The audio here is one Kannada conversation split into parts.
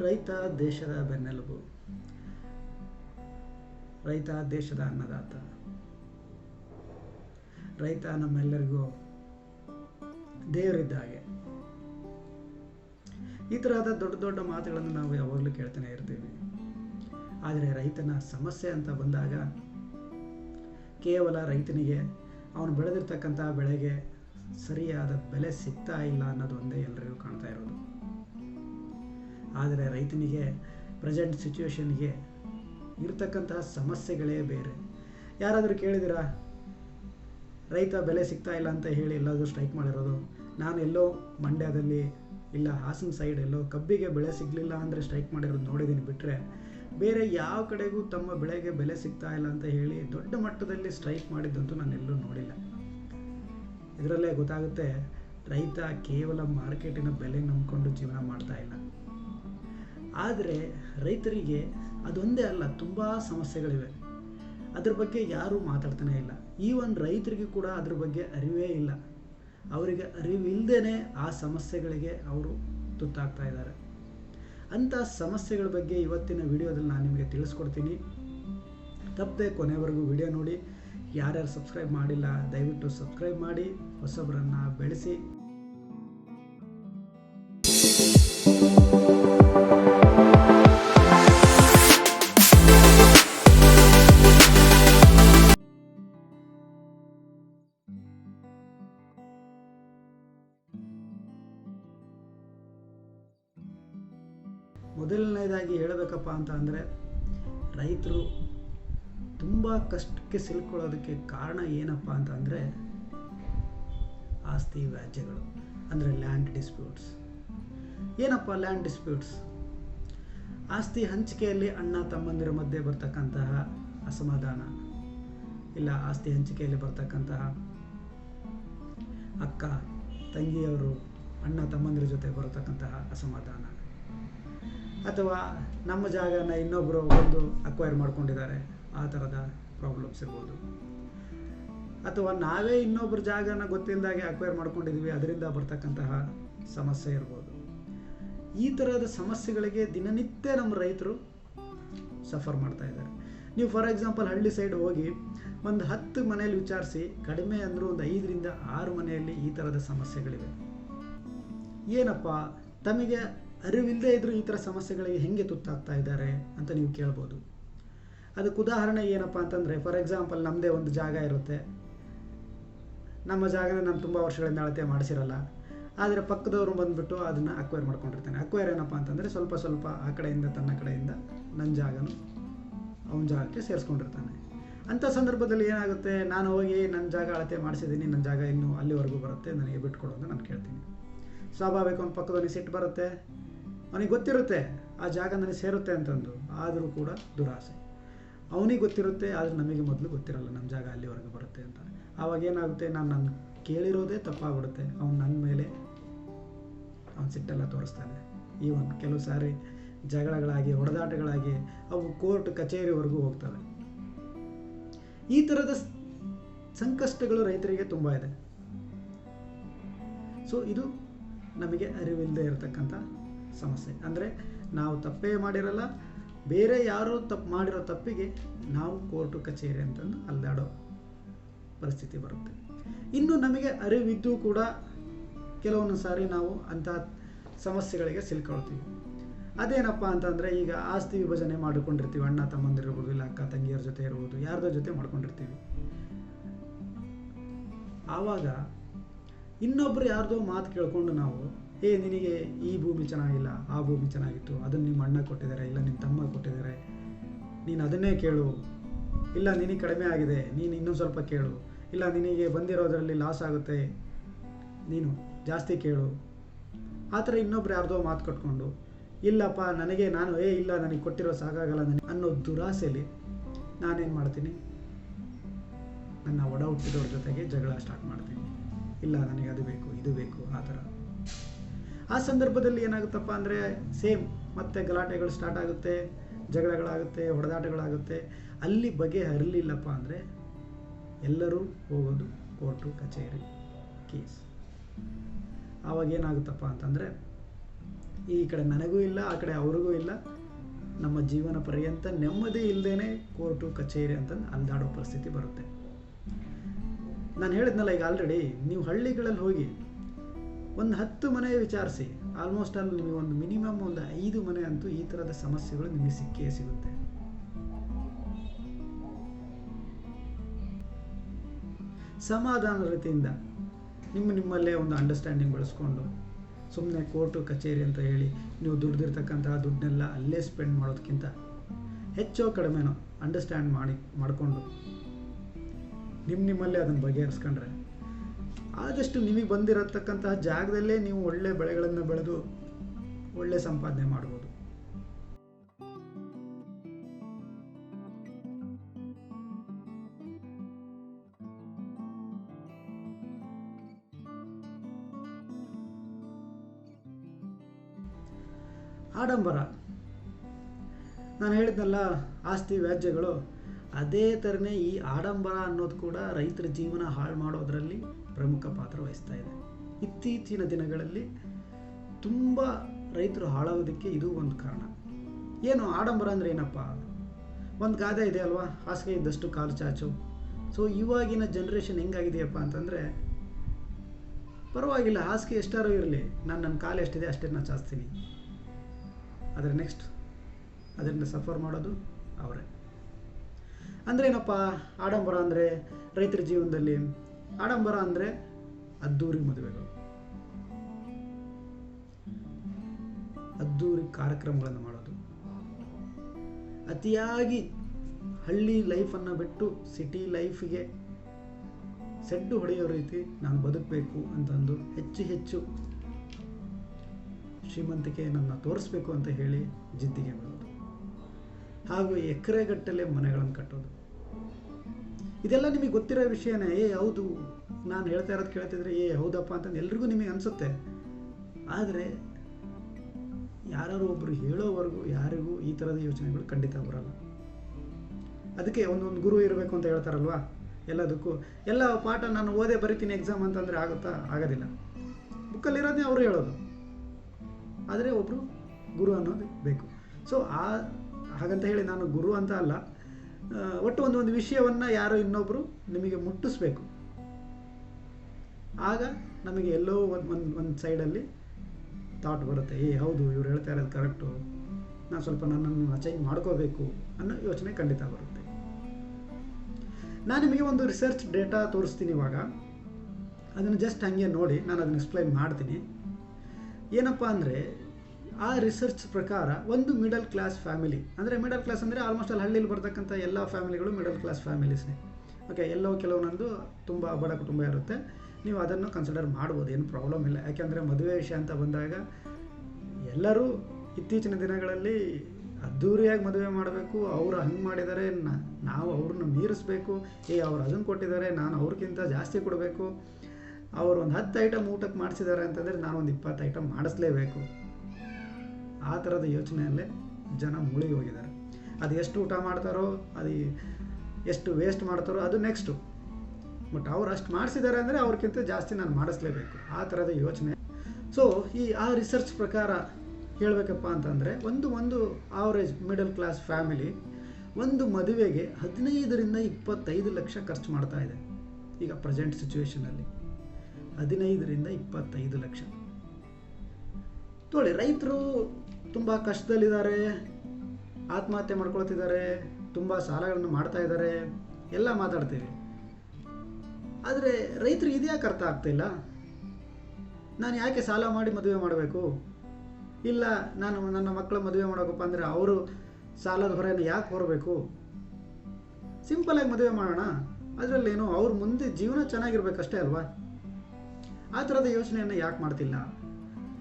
ರೈತ ದೇಶದ ಬೆನ್ನೆಲುಬು. ರೈತ ದೇಶದ ಅನ್ನದಾತ. ರೈತ ನಮ್ಮೆಲ್ಲರಿಗೂ ದೇವರಿದ್ದ ಹಾಗೆ. ಈ ತರಹದ ದೊಡ್ಡ ದೊಡ್ಡ ಮಾತುಗಳನ್ನು ನಾವು ಯಾವಾಗಲೂ ಕೇಳ್ತಾನೆ ಇರ್ತೀವಿ. ಆದರೆ ರೈತನ ಸಮಸ್ಯೆ ಅಂತ ಬಂದಾಗ ಕೇವಲ ರೈತನಿಗೆ ಅವನು ಬೆಳೆದಿರ್ತಕ್ಕಂಥ ಬೆಳೆಗೆ ಸರಿಯಾದ ಬೆಲೆ ಸಿಗ್ತಾ ಇಲ್ಲ ಅನ್ನೋದು ಒಂದೇ ಎಲ್ಲರಿಗೂ ಕಾಣ್ತಾ ಇರೋದು. ಆದರೆ ರೈತನಿಗೆ ಪ್ರೆಸೆಂಟ್ ಸಿಚುವೇಶನ್ಗೆ ಇರತಕ್ಕಂತಹ ಸಮಸ್ಯೆಗಳೇ ಬೇರೆ. ಯಾರಾದರೂ ಕೇಳಿದಿರಾ ರೈತ ಬೆಲೆ ಸಿಗ್ತಾ ಇಲ್ಲ ಅಂತ ಹೇಳಿ ಎಲ್ಲಾದರೂ ಸ್ಟ್ರೈಕ್ ಮಾಡಿರೋದು. ನಾನು ಎಲ್ಲೋ ಮಂಡ್ಯದಲ್ಲಿ ಇಲ್ಲ, ಹಾಸನ ಸೈಡ್ ಎಲ್ಲೋ ಕಬ್ಬಿಗೆ ಬೆಲೆ ಸಿಗಲಿಲ್ಲ ಅಂದರೆ ಸ್ಟ್ರೈಕ್ ಮಾಡಿರೋದು ನೋಡಿದ್ದೀನಿ ಬಿಟ್ಟರೆ ಬೇರೆ ಯಾವ ಕಡೆಗೂ ತಮ್ಮ ಬೆಳೆಗೆ ಬೆಲೆ ಸಿಗ್ತಾ ಇಲ್ಲ ಅಂತ ಹೇಳಿ ದೊಡ್ಡ ಮಟ್ಟದಲ್ಲಿ ಸ್ಟ್ರೈಕ್ ಮಾಡಿದ್ದಂತೂ ಎಲ್ಲೂ ನೋಡಿಲ್ಲ. ಇದರಲ್ಲೇ ಗೊತ್ತಾಗುತ್ತೆ, ರೈತ ಕೇವಲ ಮಾರ್ಕೆಟಿನ ಬೆಲೆ ನಂಬಿಕೊಂಡು ಜೀವನ ಮಾಡ್ತಾ ಇಲ್ಲ. ಆದರೆ ರೈತರಿಗೆ ಅದೊಂದೇ ಅಲ್ಲ, ತುಂಬ ಸಮಸ್ಯೆಗಳಿವೆ. ಅದ್ರ ಬಗ್ಗೆ ಯಾರೂ ಮಾತಾಡ್ತಾನೆ ಇಲ್ಲ. ಈವನ್ ರೈತರಿಗೆ ಕೂಡ ಅದ್ರ ಬಗ್ಗೆ ಅರಿವೇ ಇಲ್ಲ. ಅವರಿಗೆ ಅರಿವಿಲ್ಲದೇ ಆ ಸಮಸ್ಯೆಗಳಿಗೆ ಅವರು ತುತ್ತಾಗ್ತಾ ಇದ್ದಾರೆ. ಅಂಥ ಸಮಸ್ಯೆಗಳ ಬಗ್ಗೆ ಇವತ್ತಿನ ವಿಡಿಯೋದಲ್ಲಿ ನಾನು ನಿಮಗೆ ತಿಳಿಸ್ಕೊಡ್ತೀನಿ. ತಪ್ಪದೆ ಕೊನೆವರೆಗೂ ವಿಡಿಯೋ ನೋಡಿ. ಯಾರ್ಯಾರು ಸಬ್ಸ್ಕ್ರೈಬ್ ಮಾಡಿಲ್ಲ, ದಯವಿಟ್ಟು ಸಬ್ಸ್ಕ್ರೈಬ್ ಮಾಡಿ. ಹೊಸಬರನ್ನು ಬೆಳೆಸಿ. ಹೇಳಬೇಕಪ್ಪ ಅಂತ ಅಂದರೆ ರೈತರು ತುಂಬ ಕಷ್ಟಕ್ಕೆ ಸಿಲ್ಕೊಳ್ಳೋದಕ್ಕೆ ಕಾರಣ ಏನಪ್ಪ ಅಂತ ಅಂದರೆ ಆಸ್ತಿ ವ್ಯಾಜ್ಯಗಳು, ಅಂದರೆ ಲ್ಯಾಂಡ್ ಡಿಸ್ಪ್ಯೂಟ್ಸ್ ಏನಪ್ಪ ಲ್ಯಾಂಡ್ ಡಿಸ್ಪ್ಯೂಟ್ಸ್ ಆಸ್ತಿ ಹಂಚಿಕೆಯಲ್ಲಿ ಅಣ್ಣ ತಮ್ಮಂದಿರ ಮಧ್ಯೆ ಬರ್ತಕ್ಕಂತಹ ಅಸಮಾಧಾನ, ಇಲ್ಲ ಆಸ್ತಿ ಹಂಚಿಕೆಯಲ್ಲಿ ಬರ್ತಕ್ಕಂತಹ ಅಕ್ಕ, ತಂಗಿಯವರು ಅಣ್ಣ ತಮ್ಮಂದಿರ ಜೊತೆ ಬರತಕ್ಕಂತಹ ಅಸಮಾಧಾನ. ಅಥವಾ ನಮ್ಮ ಜಾಗನ ಇನ್ನೊಬ್ಬರು ಒಂದು ಅಕ್ವೈರ್ ಮಾಡ್ಕೊಂಡಿದ್ದಾರೆ, ಆ ಥರದ ಪ್ರಾಬ್ಲಮ್ಸ್ ಇರ್ಬೋದು. ಅಥವಾ ನಾವೇ ಇನ್ನೊಬ್ಬರ ಜಾಗನ ಗೊತ್ತಿಲ್ಲದಾಗೆ ಅಕ್ವೈರ್ ಮಾಡ್ಕೊಂಡಿದ್ದೀವಿ ಅದರಿಂದ ಬರ್ತಕ್ಕಂತಹ ಸಮಸ್ಯೆ ಇರ್ಬೋದು. ಈ ಥರದ ಸಮಸ್ಯೆಗಳಿಗೆ ದಿನನಿತ್ಯ ನಮ್ಮ ರೈತರು ಸಫರ್ ಮಾಡ್ತಾ ಇದ್ದಾರೆ. ನೀವು ಫಾರ್ ಎಕ್ಸಾಂಪಲ್ ಹಳ್ಳಿ ಸೈಡ್ ಹೋಗಿ, ಒಂದು ಹತ್ತು ಮನೆಯಲ್ಲಿ ವಿಚಾರಿಸಿ, ಕಡಿಮೆ ಅಂದರೂ ಒಂದು ಐದರಿಂದ ಆರು ಮನೆಯಲ್ಲಿ ಈ ಥರದ ಸಮಸ್ಯೆಗಳಿವೆ. ಏನಪ್ಪ, ತಮಗೆ ಅರಿವಿಲ್ಲದೆ ಇದ್ದರೂ ಈ ಥರ ಸಮಸ್ಯೆಗಳಿಗೆ ಹೆಂಗೆ ತುತ್ತಾಗ್ತಾ ಇದ್ದಾರೆ ಅಂತ ನೀವು ಕೇಳ್ಬೋದು. ಅದಕ್ಕೆ ಉದಾಹರಣೆ ಏನಪ್ಪ ಅಂತಂದರೆ ಫಾರ್ ಎಕ್ಸಾಂಪಲ್ ನಮ್ಮದೇ ಒಂದು ಜಾಗ ಇರುತ್ತೆ. ನಮ್ಮ ಜಾಗನ ನಾನು ತುಂಬ ವರ್ಷಗಳಿಂದ ಅಳತೆ ಮಾಡಿಸಿರಲ್ಲ. ಆದರೆ ಪಕ್ಕದವರು ಬಂದುಬಿಟ್ಟು ಅದನ್ನು ಅಕ್ವೈರ್ ಮಾಡ್ಕೊಂಡಿರ್ತಾನೆ. ಅಕ್ವೈರ್ ಏನಪ್ಪ ಅಂತಂದರೆ ಸ್ವಲ್ಪ ಸ್ವಲ್ಪ ಆ ಕಡೆಯಿಂದ, ತನ್ನ ಕಡೆಯಿಂದ ನನ್ನ ಜಾಗನು ಅವನ ಜಾಗಕ್ಕೆ ಸೇರಿಸ್ಕೊಂಡಿರ್ತಾನೆ. ಅಂಥ ಸಂದರ್ಭದಲ್ಲಿ ಏನಾಗುತ್ತೆ? ನಾನು ಹೋಗಿ ನನ್ನ ಜಾಗ ಅಳತೆ ಮಾಡಿಸಿದ್ದೀನಿ ನನ್ನ ಜಾಗ ಇನ್ನೂ ಅಲ್ಲಿವರೆಗೂ ಬರುತ್ತೆ, ನನಗೆ ಬಿಟ್ಕೊಡು ಅಂತ ನಾನು ಕೇಳ್ತೀನಿ. ಸ್ವಾಭಾವಿಕ ಒಂದು ಪಕ್ಕದವನಿಗೆ ಸಿಟ್ಟು ಬರುತ್ತೆ. ಅವನಿಗೆ ಗೊತ್ತಿರುತ್ತೆ ಆ ಜಾಗ ನನಗೆ ಸೇರುತ್ತೆ ಅಂತಂದು. ಆದರೂ ಕೂಡ ದುರಾಸೆ. ಅವನಿಗೆ ಗೊತ್ತಿರುತ್ತೆ, ಆದರೆ ನಮಗೆ ಮೊದಲು ಗೊತ್ತಿರಲ್ಲ ನಮ್ಮ ಜಾಗ ಅಲ್ಲಿವರೆಗೂ ಬರುತ್ತೆ ಅಂತ ಆವಾಗ ಏನಾಗುತ್ತೆ? ನಾನು ನನ್ನ ಕೇಳಿರೋದೇ ತಪ್ಪಾಗ್ಬಿಡುತ್ತೆ. ಅವನು ನನ್ನ ಮೇಲೆ ಅವನ ಸಿಟ್ಟೆಲ್ಲ ತೋರಿಸ್ತಾನೆ. ಈ ಒಂದು ಕೆಲವು ಸಾರಿ ಜಗಳಗಳಾಗಿ, ಹೊಡೆದಾಟಗಳಾಗಿ ಅವು ಕೋರ್ಟ್, ಕಚೇರಿವರೆಗೂ ಹೋಗ್ತವೆ. ಈ ಥರದ ಸಂಕಷ್ಟಗಳು ರೈತರಿಗೆ ತುಂಬ ಇದೆ. ಸೊ ಇದು ನಮಗೆ ಅರಿವಿಲ್ಲದೆ ಇರತಕ್ಕಂಥ ಸಮಸ್ಯೆ. ಅಂದರೆ ನಾವು ತಪ್ಪೇ ಮಾಡಿರಲ್ಲ, ಬೇರೆ ಯಾರೋ ತಪ್ಪು ಮಾಡಿರೋ ತಪ್ಪಿಗೆ ನಾವು ಕೋರ್ಟು ಕಚೇರಿ ಅಂತಂದು ಅಲ್ದಾಡೋ ಪರಿಸ್ಥಿತಿ ಬರುತ್ತೆ. ಇನ್ನು ನಮಗೆ ಅರಿವಿದ್ದು ಕೂಡ ಕೆಲವೊಂದು ಸಾರಿ ನಾವು ಅಂತಹ ಸಮಸ್ಯೆಗಳಿಗೆ ಸಿಲ್ಕೊಳ್ತೀವಿ. ಅದೇನಪ್ಪ ಅಂತಂದರೆ ಈಗ ಆಸ್ತಿ ವಿಭಜನೆ ಮಾಡಿಕೊಂಡಿರ್ತೀವಿ, ಅಣ್ಣ ತಮ್ಮಂದಿರ್ಬೋದು ಇಲ್ಲ ಅಕ್ಕ ತಂಗಿಯರ ಜೊತೆ ಇರ್ಬೋದು, ಯಾರ್ದೋ ಜೊತೆ ಮಾಡ್ಕೊಂಡಿರ್ತೀವಿ. ಆವಾಗ ಇನ್ನೊಬ್ರು ಯಾರ್ದೋ ಮಾತು ಕೇಳ್ಕೊಂಡು ನಾವು ಏ, ನಿನಗೆ ಈ ಭೂಮಿ ಚೆನ್ನಾಗಿಲ್ಲ, ಆ ಭೂಮಿ ಚೆನ್ನಾಗಿತ್ತು, ಅದನ್ನು ನಿಮ್ಮ ಅಣ್ಣ ಕೊಟ್ಟಿದ್ದಾರೆ, ಇಲ್ಲ ನಿಮ್ಮ ತಮ್ಮ ಕೊಟ್ಟಿದ್ದಾರೆ. ನೀನು ಅದನ್ನೇ ಕೇಳು. ಇಲ್ಲ, ನಿನಗೆ ಕಡಿಮೆ ಆಗಿದೆ, ನೀನು ಇನ್ನೂ ಸ್ವಲ್ಪ ಕೇಳು. ಇಲ್ಲ, ನಿನಗೆ ಬಂದಿರೋದರಲ್ಲಿ ಲಾಸ್ ಆಗುತ್ತೆ, ನೀನು ಜಾಸ್ತಿ ಕೇಳು. ಆ ಥರ ಇನ್ನೊಬ್ರು ಯಾರ್ದೋ ಮಾತು ಕಟ್ಕೊಂಡು, ಇಲ್ಲಪ್ಪ, ನನಗೆ ನಾನು, ಏ, ಇಲ್ಲ, ನನಗೆ ಕೊಟ್ಟಿರೋ ಸಾಕಾಗಲ್ಲ ನನಗೆ ಅನ್ನೋ ದುರಾಸೆಯಲ್ಲಿ ನಾನೇನು ಮಾಡ್ತೀನಿ? ನನ್ನ ಒಡ ಹುಟ್ಟಿದವ್ರ ಜೊತೆಗೆ ಜಗಳ ಸ್ಟಾರ್ಟ್ ಮಾಡ್ತೀನಿ. ಇಲ್ಲ, ನನಗೆ ಅದು ಬೇಕು, ಇದು ಬೇಕು, ಆ ಥರ. ಆ ಸಂದರ್ಭದಲ್ಲಿ ಏನಾಗುತ್ತಪ್ಪ ಅಂದರೆ ಸೇಮ್ ಮತ್ತೆ ಗಲಾಟೆಗಳು ಸ್ಟಾರ್ಟ್ ಆಗುತ್ತೆ, ಜಗಳಗಳಾಗುತ್ತೆ, ಹೊಡೆದಾಟಗಳಾಗುತ್ತೆ. ಅಲ್ಲಿ ಬಗೆ ಹರಿಲಿಲ್ಲಪ್ಪ ಅಂದರೆ ಎಲ್ಲರೂ ಹೋಗೋದು ಕೋರ್ಟು, ಕಚೇರಿ, ಕೇಸ್. ಆವಾಗ ಏನಾಗುತ್ತಪ್ಪ ಅಂತಂದರೆ ಈ ಕಡೆ ನನಗೂ ಇಲ್ಲ, ಆ ಕಡೆ ಅವ್ರಿಗೂ ಇಲ್ಲ. ನಮ್ಮ ಜೀವನ ಪರ್ಯಂತ ನೆಮ್ಮದಿ ಇಲ್ಲದೇ ಕೋರ್ಟು, ಕಚೇರಿ ಅಂತ ಅಂದಾಡೋ ಪರಿಸ್ಥಿತಿ ಬರುತ್ತೆ. ನಾನು ಹೇಳಿದ್ನಲ್ಲ ಈಗ ಆಲ್ರೆಡಿ ನೀವು ಹಳ್ಳಿಗಳಲ್ಲಿ ಹೋಗಿ ಒಂದು ಹತ್ತು ಮನೆ ವಿಚಾರಿಸಿ ಆಲ್ಮೋಸ್ಟ್ ಅಲ್ಲಿ ಒಂದು ಮಿನಿಮಮ್ ಒಂದು ಐದು ಮನೆ ಅಂತೂ ಈ ಥರದ ಸಮಸ್ಯೆಗಳು ನಿಮಗೆ ಸಿಕ್ಕೇ ಸಿಗುತ್ತೆ. ಸಮಾಧಾನ ರೀತಿಯಿಂದ ನಿಮ್ಮ ನಿಮ್ಮಲ್ಲೇ ಒಂದು ಅಂಡರ್ಸ್ಟ್ಯಾಂಡಿಂಗ್ ಬೆಳೆಸ್ಕೊಂಡು ಸುಮ್ಮನೆ ಕೋರ್ಟು, ಕಚೇರಿ ಅಂತ ಹೇಳಿ ನೀವು ದುಡ್ದಿರ್ತಕ್ಕಂತಹ ದುಡ್ಡನ್ನೆಲ್ಲ ಅಲ್ಲೇ ಸ್ಪೆಂಡ್ ಮಾಡೋದಕ್ಕಿಂತ ಹೆಚ್ಚೋ ಕಡಿಮೆನೋ ಅಂಡರ್ಸ್ಟ್ಯಾಂಡ್ ಮಾಡಿ, ಮಾಡಿಕೊಂಡು ನಿಮ್ಮ ನಿಮ್ಮಲ್ಲೇ ಅದನ್ನು ಬಗೆಹರಿಸ್ಕೊಂಡ್ರೆ ಆದಷ್ಟು ನಿಮಗೆ ಬಂದಿರತಕ್ಕಂತಹ ಜಾಗದಲ್ಲೇ ನೀವು ಒಳ್ಳೆ ಬೆಳೆಗಳನ್ನು ಬೆಳೆದು ಒಳ್ಳೆ ಸಂಪಾದನೆ ಮಾಡ್ಬೋದು. ಆಡಂಬರ. ನಾನು ಹೇಳಿದ್ನಲ್ಲ, ಆಸ್ತಿ ವ್ಯಾಜ್ಯಗಳು, ಅದೇ ಥರನೇ ಈ ಆಡಂಬರ ಅನ್ನೋದು ಕೂಡ ರೈತರ ಜೀವನ ಹಾಳು ಮಾಡೋದರಲ್ಲಿ ಪ್ರಮುಖ ಪಾತ್ರ ವಹಿಸ್ತಾ ಇದೆ. ಇತ್ತೀಚಿನ ದಿನಗಳಲ್ಲಿ ತುಂಬ ರೈತರು ಹಾಳಾಗೋದಕ್ಕೆ ಇದು ಒಂದು ಕಾರಣ. ಏನು ಆಡಂಬರ ಅಂದರೆ ಏನಪ್ಪ? ಒಂದು ಗಾದೆ ಇದೆ ಅಲ್ವಾ? ಹಾಸಿಗೆ ಇದ್ದಷ್ಟು ಕಾಲು ಚಾಚು. ಸೊ ಇವಾಗಿನ ಜನ್ರೇಷನ್ ಹೆಂಗಾಗಿದೆಯಪ್ಪ ಅಂತಂದರೆ, ಪರವಾಗಿಲ್ಲ, ಹಾಸಿಗೆ ಎಷ್ಟಾರು ಇರಲಿ. ನಾನು ನನ್ನ ಕಾಲು ಎಷ್ಟಿದೆ ಅಷ್ಟೇ ನಾನು ಚಾಚ್ತೀನಿ. ಆದರೆ ನೆಕ್ಸ್ಟ್ ಅದರಿಂದ ಸಫರ್ ಮಾಡೋದು ಅವರೇ. ಅಂದರೆ ಏನಪ್ಪ? ಆಡಂಬರ ಅಂದರೆ ರೈತರ ಜೀವನದಲ್ಲಿ ಆಡಂಬರ ಅಂದರೆ ಅದ್ದೂರಿ ಮದುವೆಗಳು. ಅದ್ದೂರಿ ಕಾರ್ಯಕ್ರಮಗಳನ್ನು ಮಾಡೋದು. ಅತಿಯಾಗಿ ಹಳ್ಳಿ ಲೈಫನ್ನು ಬಿಟ್ಟು ಸಿಟಿ ಲೈಫಿಗೆ ಸೆಡ್ಡು ಹೊಡೆಯೋ ರೀತಿ ನಾನು ಬದುಕಬೇಕು ಅಂತಂದು ಹೆಚ್ಚು ಹೆಚ್ಚು ಶ್ರೀಮಂತಿಕೆಯನ್ನು ತೋರಿಸ್ಬೇಕು ಅಂತ ಹೇಳಿ ಜಿದ್ದಿಗೆ ಬರೋದು ಹಾಗೂ ಎಕರೆಗಟ್ಟಲೆ ಮನೆಗಳನ್ನು ಕಟ್ಟೋದು. ಇದೆಲ್ಲ ನಿಮಗೆ ಗೊತ್ತಿರೋ ವಿಷಯನೇ, ಏ, ಹೌದು, ನಾನು ಹೇಳ್ತಾ ಇರೋದು ಕೇಳ್ತಿದ್ರೆ ಏ, ಹೌದಪ್ಪ ಅಂತಂದು ಎಲ್ರಿಗೂ ನಿಮಗೆ ಅನಿಸುತ್ತೆ. ಆದರೆ ಯಾರು ಒಬ್ಬರು ಹೇಳೋವರೆಗೂ ಯಾರಿಗೂ ಈ ಥರದ ಯೋಚನೆಗಳು ಖಂಡಿತ ಬರಲ್ಲ. ಅದಕ್ಕೆ ಒಂದೊಂದು ಗುರು ಇರಬೇಕು ಅಂತ ಹೇಳ್ತಾರಲ್ವಾ? ಎಲ್ಲದಕ್ಕೂ. ಎಲ್ಲ ಪಾಠ ನಾನು ಓದೇ ಬರಿತೀನಿ ಎಕ್ಸಾಮ್ ಅಂತಂದರೆ ಆಗುತ್ತಾ? ಆಗೋದಿಲ್ಲ. ಬುಕ್ಕಲ್ಲಿರೋದನ್ನೇ ಅವರು ಹೇಳೋದು. ಆದರೆ ಒಬ್ಬರು ಗುರು ಅನ್ನೋದು ಬೇಕು. ಸೊ ಆ ಹಾಗಂತ ಹೇಳಿ ನಾನು ಗುರು ಅಂತ ಅಲ್ಲ. ಒಟ್ಟು ಒಂದು ಒಂದು ವಿಷಯವನ್ನು ಯಾರೋ ಇನ್ನೊಬ್ಬರು ನಿಮಗೆ ಮುಟ್ಟಿಸ್ಬೇಕು. ಆಗ ನಮಗೆ ಎಲ್ಲೋ ಒಂದು ಒಂದು ಒಂದು ಸೈಡಲ್ಲಿ ಥಾಟ್ ಬರುತ್ತೆ, ಏ, ಹೌದು, ಇವ್ರು ಹೇಳ್ತಾ ಇರೋದು ಕರೆಕ್ಟು ನಾನು ಸ್ವಲ್ಪ ನನ್ನನ್ನು ಚೇಂಜ್ ಮಾಡ್ಕೋಬೇಕು ಅನ್ನೋ ಯೋಚನೆ ಖಂಡಿತ ಬರುತ್ತೆ. ನಾನು ನಿಮಗೆ ಒಂದು ರಿಸರ್ಚ್ ಡೇಟಾ ತೋರಿಸ್ತೀನಿ ಇವಾಗ. ಅದನ್ನು ಜಸ್ಟ್ ಹಾಗೆ ನೋಡಿ, ನಾನು ಅದನ್ನು ಎಕ್ಸ್ಪ್ಲೈನ್ ಮಾಡ್ತೀನಿ. ಏನಪ್ಪ ಅಂದರೆ ಆ ರಿಸರ್ಚ್ ಪ್ರಕಾರ ಒಂದು ಮಿಡಲ್ ಕ್ಲಾಸ್ ಫ್ಯಾಮಿಲಿ ಅಂದರೆ ಮಿಡಲ್ ಕ್ಲಾಸ್ ಅಂದರೆ ಆಲ್ಮೋಸ್ಟ್ ಅಲ್ಲಿ ಹಳ್ಳಿಯಲ್ಲಿ ಬರ್ತಕ್ಕಂಥ ಎಲ್ಲ ಫ್ಯಾಮಿಲಿಗಳು ಮಿಡಲ್ ಕ್ಲಾಸ್ ಫ್ಯಾಮಿಲೀಸ್ನೇ ಓಕೆ ಎಲ್ಲೋ ಕೆಲವೊಂದೊಂದು ತುಂಬ ಬಡ ಕುಟುಂಬ ಇರುತ್ತೆ. ನೀವು ಅದನ್ನು ಕನ್ಸಿಡರ್ ಮಾಡ್ಬೋದು, ಏನು ಪ್ರಾಬ್ಲಮ್ ಇಲ್ಲ. ಯಾಕೆಂದರೆ ಮದುವೆ ವಿಷಯ ಅಂತ ಬಂದಾಗ ಎಲ್ಲರೂ ಇತ್ತೀಚಿನ ದಿನಗಳಲ್ಲಿ ಅದ್ಧೂರಿಯಾಗಿ ಮದುವೆ ಮಾಡಬೇಕು, ಅವರು ಹಂಗೆ ಮಾಡಿದರೆ ನಾವು ಅವ್ರನ್ನ ಮೀರಿಸ್ಬೇಕು, ಏ, ಅವ್ರು ಅದನ್ನು ಕೊಟ್ಟಿದ್ದಾರೆ, ನಾನು ಅವ್ರಿಗಿಂತ ಜಾಸ್ತಿ ಕೊಡಬೇಕು. ಅವ್ರು ಒಂದು ಹತ್ತು ಐಟಮ್ ಊಟಕ್ಕೆ ಮಾಡಿಸಿದ್ದಾರೆ ಅಂತಂದರೆ ನಾನು ಒಂದು ಇಪ್ಪತ್ತು ಐಟಮ್ ಮಾಡಿಸ್ಲೇಬೇಕು. ಆ ಥರದ ಯೋಚನೆಯಲ್ಲೇ ಜನ ಮುಳುಗಿ ಹೋಗಿದ್ದಾರೆ. ಅದು ಎಷ್ಟು ಊಟ ಮಾಡ್ತಾರೋ, ಅದು ಎಷ್ಟು ವೇಸ್ಟ್ ಮಾಡ್ತಾರೋ, ಅದು ನೆಕ್ಸ್ಟು ಬಟ್ ಅವ್ರು ಅಷ್ಟು ಮಾಡಿಸಿದ್ದಾರೆ ಅಂದರೆ ಅವ್ರಿಗಿಂತ ಜಾಸ್ತಿ ನಾನು ಮಾಡಿಸ್ಲೇಬೇಕು. ಆ ಥರದ ಯೋಚನೆ. ಸೊ ಈ ಆ ರಿಸರ್ಚ್ ಪ್ರಕಾರ ಹೇಳಬೇಕಪ್ಪ ಅಂತಂದರೆ, ಒಂದು ಒಂದು ಆವರೇಜ್ ಮಿಡಲ್ ಕ್ಲಾಸ್ ಫ್ಯಾಮಿಲಿ ಒಂದು ಮದುವೆಗೆ ಹದಿನೈದರಿಂದ ಇಪ್ಪತ್ತೈದು ಲಕ್ಷ ಖರ್ಚು ಮಾಡ್ತಾ ಇದೆ. ಈಗ ಪ್ರೆಸೆಂಟ್ ಸಿಚುವೇಶನಲ್ಲಿ ಹದಿನೈದರಿಂದ ಇಪ್ಪತ್ತೈದು ಲಕ್ಷ. ತೋಳಿ ರೈತರು ತುಂಬ ಕಷ್ಟದಲ್ಲಿದ್ದಾರೆ, ಆತ್ಮಹತ್ಯೆ ಮಾಡ್ಕೊಳ್ತಿದ್ದಾರೆ, ತುಂಬ ಸಾಲಗಳನ್ನು ಮಾಡ್ತಾ ಇದ್ದಾರೆ, ಎಲ್ಲ ಮಾತಾಡ್ತೀವಿ. ಆದರೆ ರೈತರು ಇದ್ಯಾಕೆ ಅರ್ಥ ಆಗ್ತಿಲ್ಲ ನಾನು ಯಾಕೆ ಸಾಲ ಮಾಡಿ ಮದುವೆ ಮಾಡಬೇಕು? ಇಲ್ಲ, ನಾನು ನನ್ನ ಮಕ್ಕಳ ಮದುವೆ ಮಾಡಬೇಕಪ್ಪ ಅಂದರೆ ಅವರು ಸಾಲದ ಹೊರೆಯನ್ನು ಯಾಕೆ ಹೊರಬೇಕು? ಸಿಂಪಲಾಗಿ ಮದುವೆ ಮಾಡೋಣ. ಅದರಲ್ಲೇನು ಅವ್ರ ಮುಂದೆ ಜೀವನ ಚೆನ್ನಾಗಿರ್ಬೇಕಷ್ಟೇ ಅಲ್ವಾ? ಆ ಥರದ ಯೋಚನೆಯನ್ನು ಯಾಕೆ ಮಾಡ್ತಿಲ್ಲ?